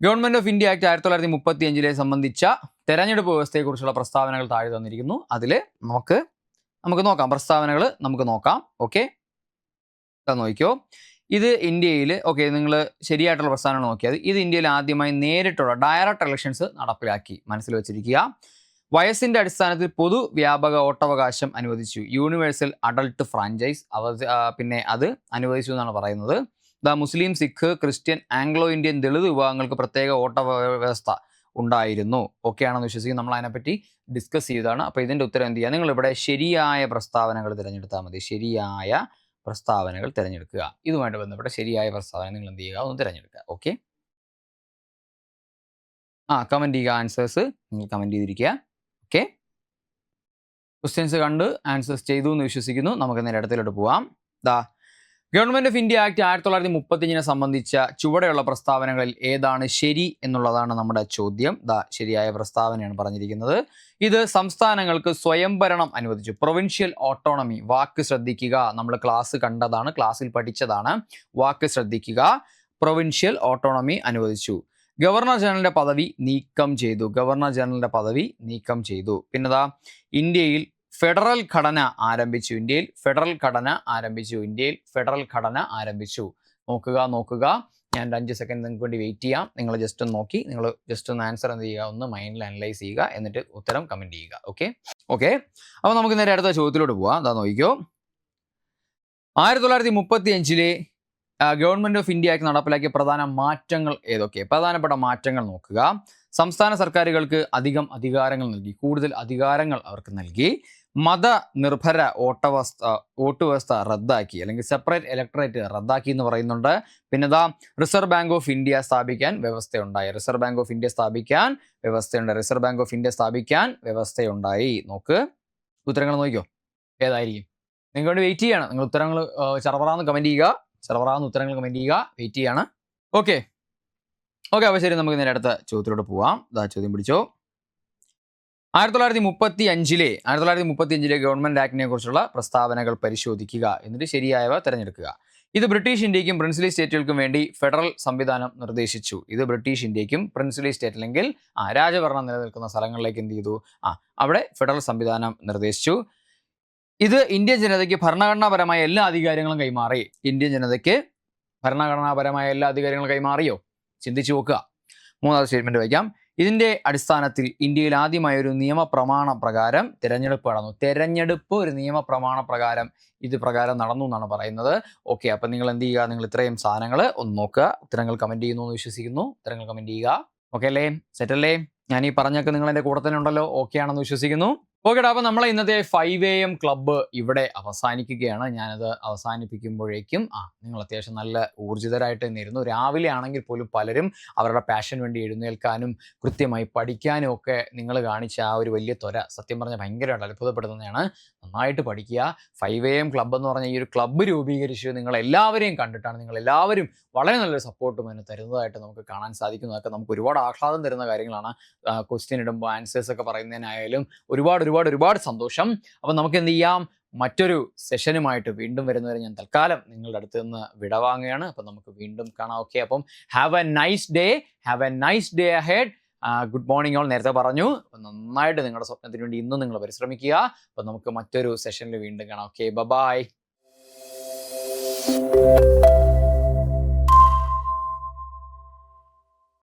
ഗവൺമെന്റ് ഓഫ് ഇന്ത്യ ആക്ട് ആയിരത്തി തൊള്ളായിരത്തി മുപ്പത്തി അഞ്ചിലെ സംബന്ധിച്ച തെരഞ്ഞെടുപ്പ് വ്യവസ്ഥയെക്കുറിച്ചുള്ള പ്രസ്താവനകൾ താഴെ തന്നിരിക്കുന്നു. അതിൽ നമുക്ക് നമുക്ക് നോക്കാം. പ്രസ്താവനകൾ നമുക്ക് നോക്കാം. ഓക്കെ? നോക്കിയോ ഇത് ഇന്ത്യയിൽ ഓക്കെ നിങ്ങൾ ശരിയായിട്ടുള്ള പ്രസ്താവന നോക്കിയത് ഇത് ഇന്ത്യയിൽ ആദ്യമായി നേരിട്ടുള്ള ഡയറക്ട് ഇലക്ഷൻസ് നടപ്പിലാക്കി. മനസ്സിൽ വെച്ചിരിക്കുക. വയസ്സിന്റെ അടിസ്ഥാനത്തിൽ പൊതു വ്യാപക ഓട്ടവകാശം അനുവദിച്ചു. യൂണിവേഴ്സൽ അഡൾട്ട് ഫ്രാഞ്ചൈസ് അവ പിന്നെ അത് അനുവദിച്ചു എന്നാണ് പറയുന്നത്. The Muslim Sikh Christian Anglo Indian Dalit വിഭാഗങ്ങൾക്ക് പ്രത്യേക വോട്ട വ്യവസ്ഥ. ഉണ്ടായിരുന്നു. ഓക്കെ ആണെന്ന് നമ്മൾ അതിനെപ്പറ്റി ഡിസ്കസ് ചെയ്തതാണ്. അപ്പോൾ ഇതിന്റെ ഉത്തരം എന്ത് ചെയ്യുക? നിങ്ങൾ ഇവിടെ ശരിയായ പ്രസ്താവനകൾ തിരഞ്ഞെടുത്താൽ മതി. ശരിയായ പ്രസ്താവനകൾ തിരഞ്ഞെടുക്കുക. ഇതുമായിട്ട് ബന്ധപ്പെട്ട ശരിയായ പ്രസ്താവന നിങ്ങൾ എന്ത് ചെയ്യുക? ഒന്ന് തിരഞ്ഞെടുക്കുക. ഓക്കെ ആ കമന്റ് ചെയ്യുക. ആൻസേഴ്സ് നിങ്ങൾ കമന്റ് ചെയ്തിരിക്കുക. ഓക്കെ ക്വസ്റ്റ്യൻസ് കണ്ട് ആൻസേഴ്സ് ചെയ്തു എന്ന് വിശ്വസിക്കുന്നു. നമുക്ക് നേരെ അടുത്തിലോട്ട് പോവാം. ദാ ഗവൺമെന്റ് ഓഫ് ഇന്ത്യ ആക്ട് ആയിരത്തി തൊള്ളായിരത്തി മുപ്പത്തിയഞ്ചിനെ സംബന്ധിച്ച ചുവടെയുള്ള പ്രസ്താവനകളിൽ ഏതാണ് ശരി എന്നുള്ളതാണ് നമ്മുടെ ചോദ്യം. ദാ ശരിയായ പ്രസ്താവനയാണ് പറഞ്ഞിരിക്കുന്നത്. ഇത് സംസ്ഥാനങ്ങൾക്ക് സ്വയംഭരണം അനുവദിച്ചു. പ്രൊവിൻഷ്യൽ ഓട്ടോണമി വാക്ക് ശ്രദ്ധിക്കുക. നമ്മൾ ക്ലാസ് കണ്ടതാണ് ക്ലാസ്സിൽ പഠിച്ചതാണ്. വാക്ക് ശ്രദ്ധിക്കുക. പ്രൊവിൻഷ്യൽ ഓട്ടോണമി അനുവദിച്ചു. ഗവർണർ ജനറലിന്റെ പദവി നീക്കം ചെയ്തു. ഗവർണർ ജനറലിന്റെ പദവി നീക്കം ചെയ്തു. പിന്നെതാ ഇന്ത്യയിൽ ഫെഡറൽ ഘടന ആരംഭിച്ചു ഇന്ത്യയിൽ ഫെഡറൽ ഘടന ആരംഭിച്ചു ഇന്ത്യയിൽ ഫെഡറൽ ഘടന ആരംഭിച്ചു. നോക്കുക നോക്കുക. ഞാൻ അഞ്ച് സെക്കൻഡ് നിങ്ങൾക്ക് വേണ്ടി വെയിറ്റ് ചെയ്യാം. നിങ്ങൾ ജസ്റ്റ് ഒന്ന് നോക്കി. നിങ്ങൾ ജസ്റ്റ് ഒന്ന് ആൻസർ എന്ത് ചെയ്യുക? ഒന്ന് മൈൻഡിൽ അനലൈസ് ചെയ്യുക. എന്നിട്ട് ഉത്തരം കമന്റ് ചെയ്യുക. ഓക്കെ ഓക്കെ അപ്പോൾ നമുക്ക് നേരെ അടുത്ത ചോദ്യത്തിലോട്ട് പോവാം. അതാ നോക്കിക്കോ. ആയിരത്തി തൊള്ളായിരത്തി മുപ്പത്തി അഞ്ചിലെ ഗവൺമെന്റ് ഓഫ് ഇന്ത്യ ആക്ട് നടപ്പിലാക്കിയ പ്രധാന മാറ്റങ്ങൾ ഏതൊക്കെ? പ്രധാനപ്പെട്ട മാറ്റങ്ങൾ നോക്കുക. സംസ്ഥാന സർക്കാരുകൾക്ക് അധികം അധികാരങ്ങൾ നൽകി. കൂടുതൽ അധികാരങ്ങൾ അവർക്ക് നൽകി. മതനിർഭര ഓട്ടവസ്ഥ വോട്ട് വ്യവസ്ഥ റദ്ദാക്കി അല്ലെങ്കിൽ സെപ്പറേറ്റ് ഇലക്ടറേറ്റ് റദ്ദാക്കി എന്ന് പറയുന്നുണ്ട്. പിന്നെ ദാ റിസർവ് ബാങ്ക് ഓഫ് ഇന്ത്യ സ്ഥാപിക്കാൻ വ്യവസ്ഥയുണ്ടായി. റിസർവ് ബാങ്ക് ഓഫ് ഇന്ത്യ സ്ഥാപിക്കാൻ വ്യവസ്ഥയുണ്ട് റിസർവ് ബാങ്ക് ഓഫ് ഇന്ത്യ സ്ഥാപിക്കാൻ വ്യവസ്ഥയുണ്ടായി. നോക്ക്. ഉത്തരങ്ങൾ നോക്കിയോ ഏതായിരിക്കും? നിങ്ങൾക്ക് വേണ്ടി വെയിറ്റ് ചെയ്യാണ്. നിങ്ങൾ ഉത്തരങ്ങൾ ചെറവറാന്ന് കമന്റ് ചെയ്യുക. ചെറവറാന്ന് ഉത്തരങ്ങൾ കമന്റ് ചെയ്യുക. വെയിറ്റ് ചെയ്യാണ്. ഓക്കെ ഓക്കെ അപ്പോൾ ശരി. നമുക്ക് നേരെ അടുത്ത ചോദ്യത്തിലോട്ട് പോവാം. ഇതാ ചോദ്യം പിടിച്ചോ. ആയിരത്തി തൊള്ളായിരത്തി മുപ്പത്തി അഞ്ചിലെ ആയിരത്തി തൊള്ളായിരത്തി മുപ്പത്തി അഞ്ചിലെ ഗവൺമെന്റ് ആക്ടിനെ കുറിച്ചുള്ള പ്രസ്താവനകൾ പരിശോധിക്കുക എന്നിട്ട് ശരിയായവ തിരഞ്ഞെടുക്കുക. ഇത് ബ്രിട്ടീഷ് ഇന്ത്യക്കും പ്രിൻസിലി സ്റ്റേറ്റുകൾക്കും വേണ്ടി ഫെഡറൽ സംവിധാനം നിർദ്ദേശിച്ചു. ഇത് ബ്രിട്ടീഷ് ഇന്ത്യക്കും പ്രിൻസിലി സ്റ്റേറ്റ് അല്ലെങ്കിൽ ആ രാജഭരണം നിലനിൽക്കുന്ന സ്ഥലങ്ങളിലേക്ക് എന്ത് ചെയ്തു? ആ അവിടെ ഫെഡറൽ സംവിധാനം നിർദ്ദേശിച്ചു. ഇത് ഇന്ത്യൻ ജനതയ്ക്ക് ഭരണഘടനാപരമായ എല്ലാ അധികാരങ്ങളും കൈമാറി. ഇന്ത്യൻ ജനതയ്ക്ക് ഭരണഘടനാപരമായ എല്ലാ അധികാരങ്ങളും കൈമാറിയോ? ചിന്തിച്ചു നോക്കുക. മൂന്നാമത്തെ സ്റ്റേറ്റ്മെന്റ് വായിക്കാം. ഇതിന്റെ അടിസ്ഥാനത്തിൽ ഇന്ത്യയിൽ ആദ്യമായ ഒരു നിയമപ്രമാണ പ്രകാരം തിരഞ്ഞെടുപ്പ് നടന്നു. തെരഞ്ഞെടുപ്പ് ഒരു നിയമപ്രമാണ പ്രകാരം ഇത് പ്രകാരം നടന്നു എന്നാണ് പറയുന്നത്. ഓക്കെ അപ്പം നിങ്ങൾ എന്ത് ചെയ്യുക? നിങ്ങൾ ഇത്രയും സാധനങ്ങൾ ഒന്ന് നോക്കുക. ഉത്തരങ്ങൾ കമന്റ് ചെയ്യുന്നു എന്ന് വിശ്വസിക്കുന്നു. ഉത്തരങ്ങൾ കമന്റ് ചെയ്യുക. ഓക്കെ അല്ലേ? സെറ്റല്ലേ ഞാൻ ഈ പറഞ്ഞൊക്കെ നിങ്ങൾ എന്റെ കൂടെ തന്നെ ഉണ്ടല്ലോ. ഓക്കെ ആണെന്ന് വിശ്വസിക്കുന്നു. ഓക്കെടാ അപ്പോൾ നമ്മളെ ഇന്നത്തെ ഫൈവ് എ എം ക്ലബ്ബ് ഇവിടെ അവസാനിക്കുകയാണ്. ഞാനത് അവസാനിപ്പിക്കുമ്പോഴേക്കും ആ നിങ്ങൾ അത്യാവശ്യം നല്ല ഊർജിതരായിട്ട് തന്നെ ഇരുന്നു രാവിലെ ആണെങ്കിൽ പോലും പലരും അവരുടെ പാഷൻ വേണ്ടി എഴുന്നേൽക്കാനും കൃത്യമായി പഠിക്കാനും ഒക്കെ നിങ്ങൾ കാണിച്ച ആ ഒരു വലിയ ത്വര സത്യം പറഞ്ഞാൽ ഭയങ്കരമായിട്ട് അത്ഭുതപ്പെടുന്നതാണ് നന്നായിട്ട് പഠിക്കുക. ഫൈവ് എ എം ക്ലബ്ബ് എന്ന് പറഞ്ഞ ഈ ഒരു ക്ലബ്ബ് രൂപീകരിച്ച് നിങ്ങൾ എല്ലാവരെയും കണ്ടിട്ടാണ് നിങ്ങൾ എല്ലാവരും വളരെ നല്ലൊരു സപ്പോർട്ടും അതിന് തരുന്നതായിട്ട് നമുക്ക് കാണാൻ സാധിക്കുന്നതൊക്കെ നമുക്ക് ഒരുപാട് ആഹ്ലാദം തരുന്ന കാര്യങ്ങളാണ്. ക്വസ്റ്റ്യൻ ഇടുമ്പോൾ ആൻസേഴ്സ് ഒക്കെ പറയുന്നതിനായാലും ഒരുപാട് ഒരുപാട് ഒരുപാട് സന്തോഷം. അപ്പം നമുക്ക് എന്ത് ചെയ്യാം? മറ്റൊരു സെഷനുമായിട്ട് വീണ്ടും വരുന്നവരെ ഞാൻ തൽക്കാലം നിങ്ങളുടെ അടുത്ത് നിന്ന് വിടവാങ്ങുകയാണ്. അപ്പം നമുക്ക് വീണ്ടും കാണാം. ഓക്കെ അപ്പം have a nice day have a nice day ahead good morning all നേരത്തെ പറഞ്ഞു. നന്നായിട്ട് നിങ്ങളുടെ സ്വപ്നത്തിന് വേണ്ടി ഇന്നും നിങ്ങൾ പരിശ്രമിക്കുക. അപ്പം നമുക്ക് മറ്റൊരു സെഷനിൽ വീണ്ടും കാണാം. Okay bye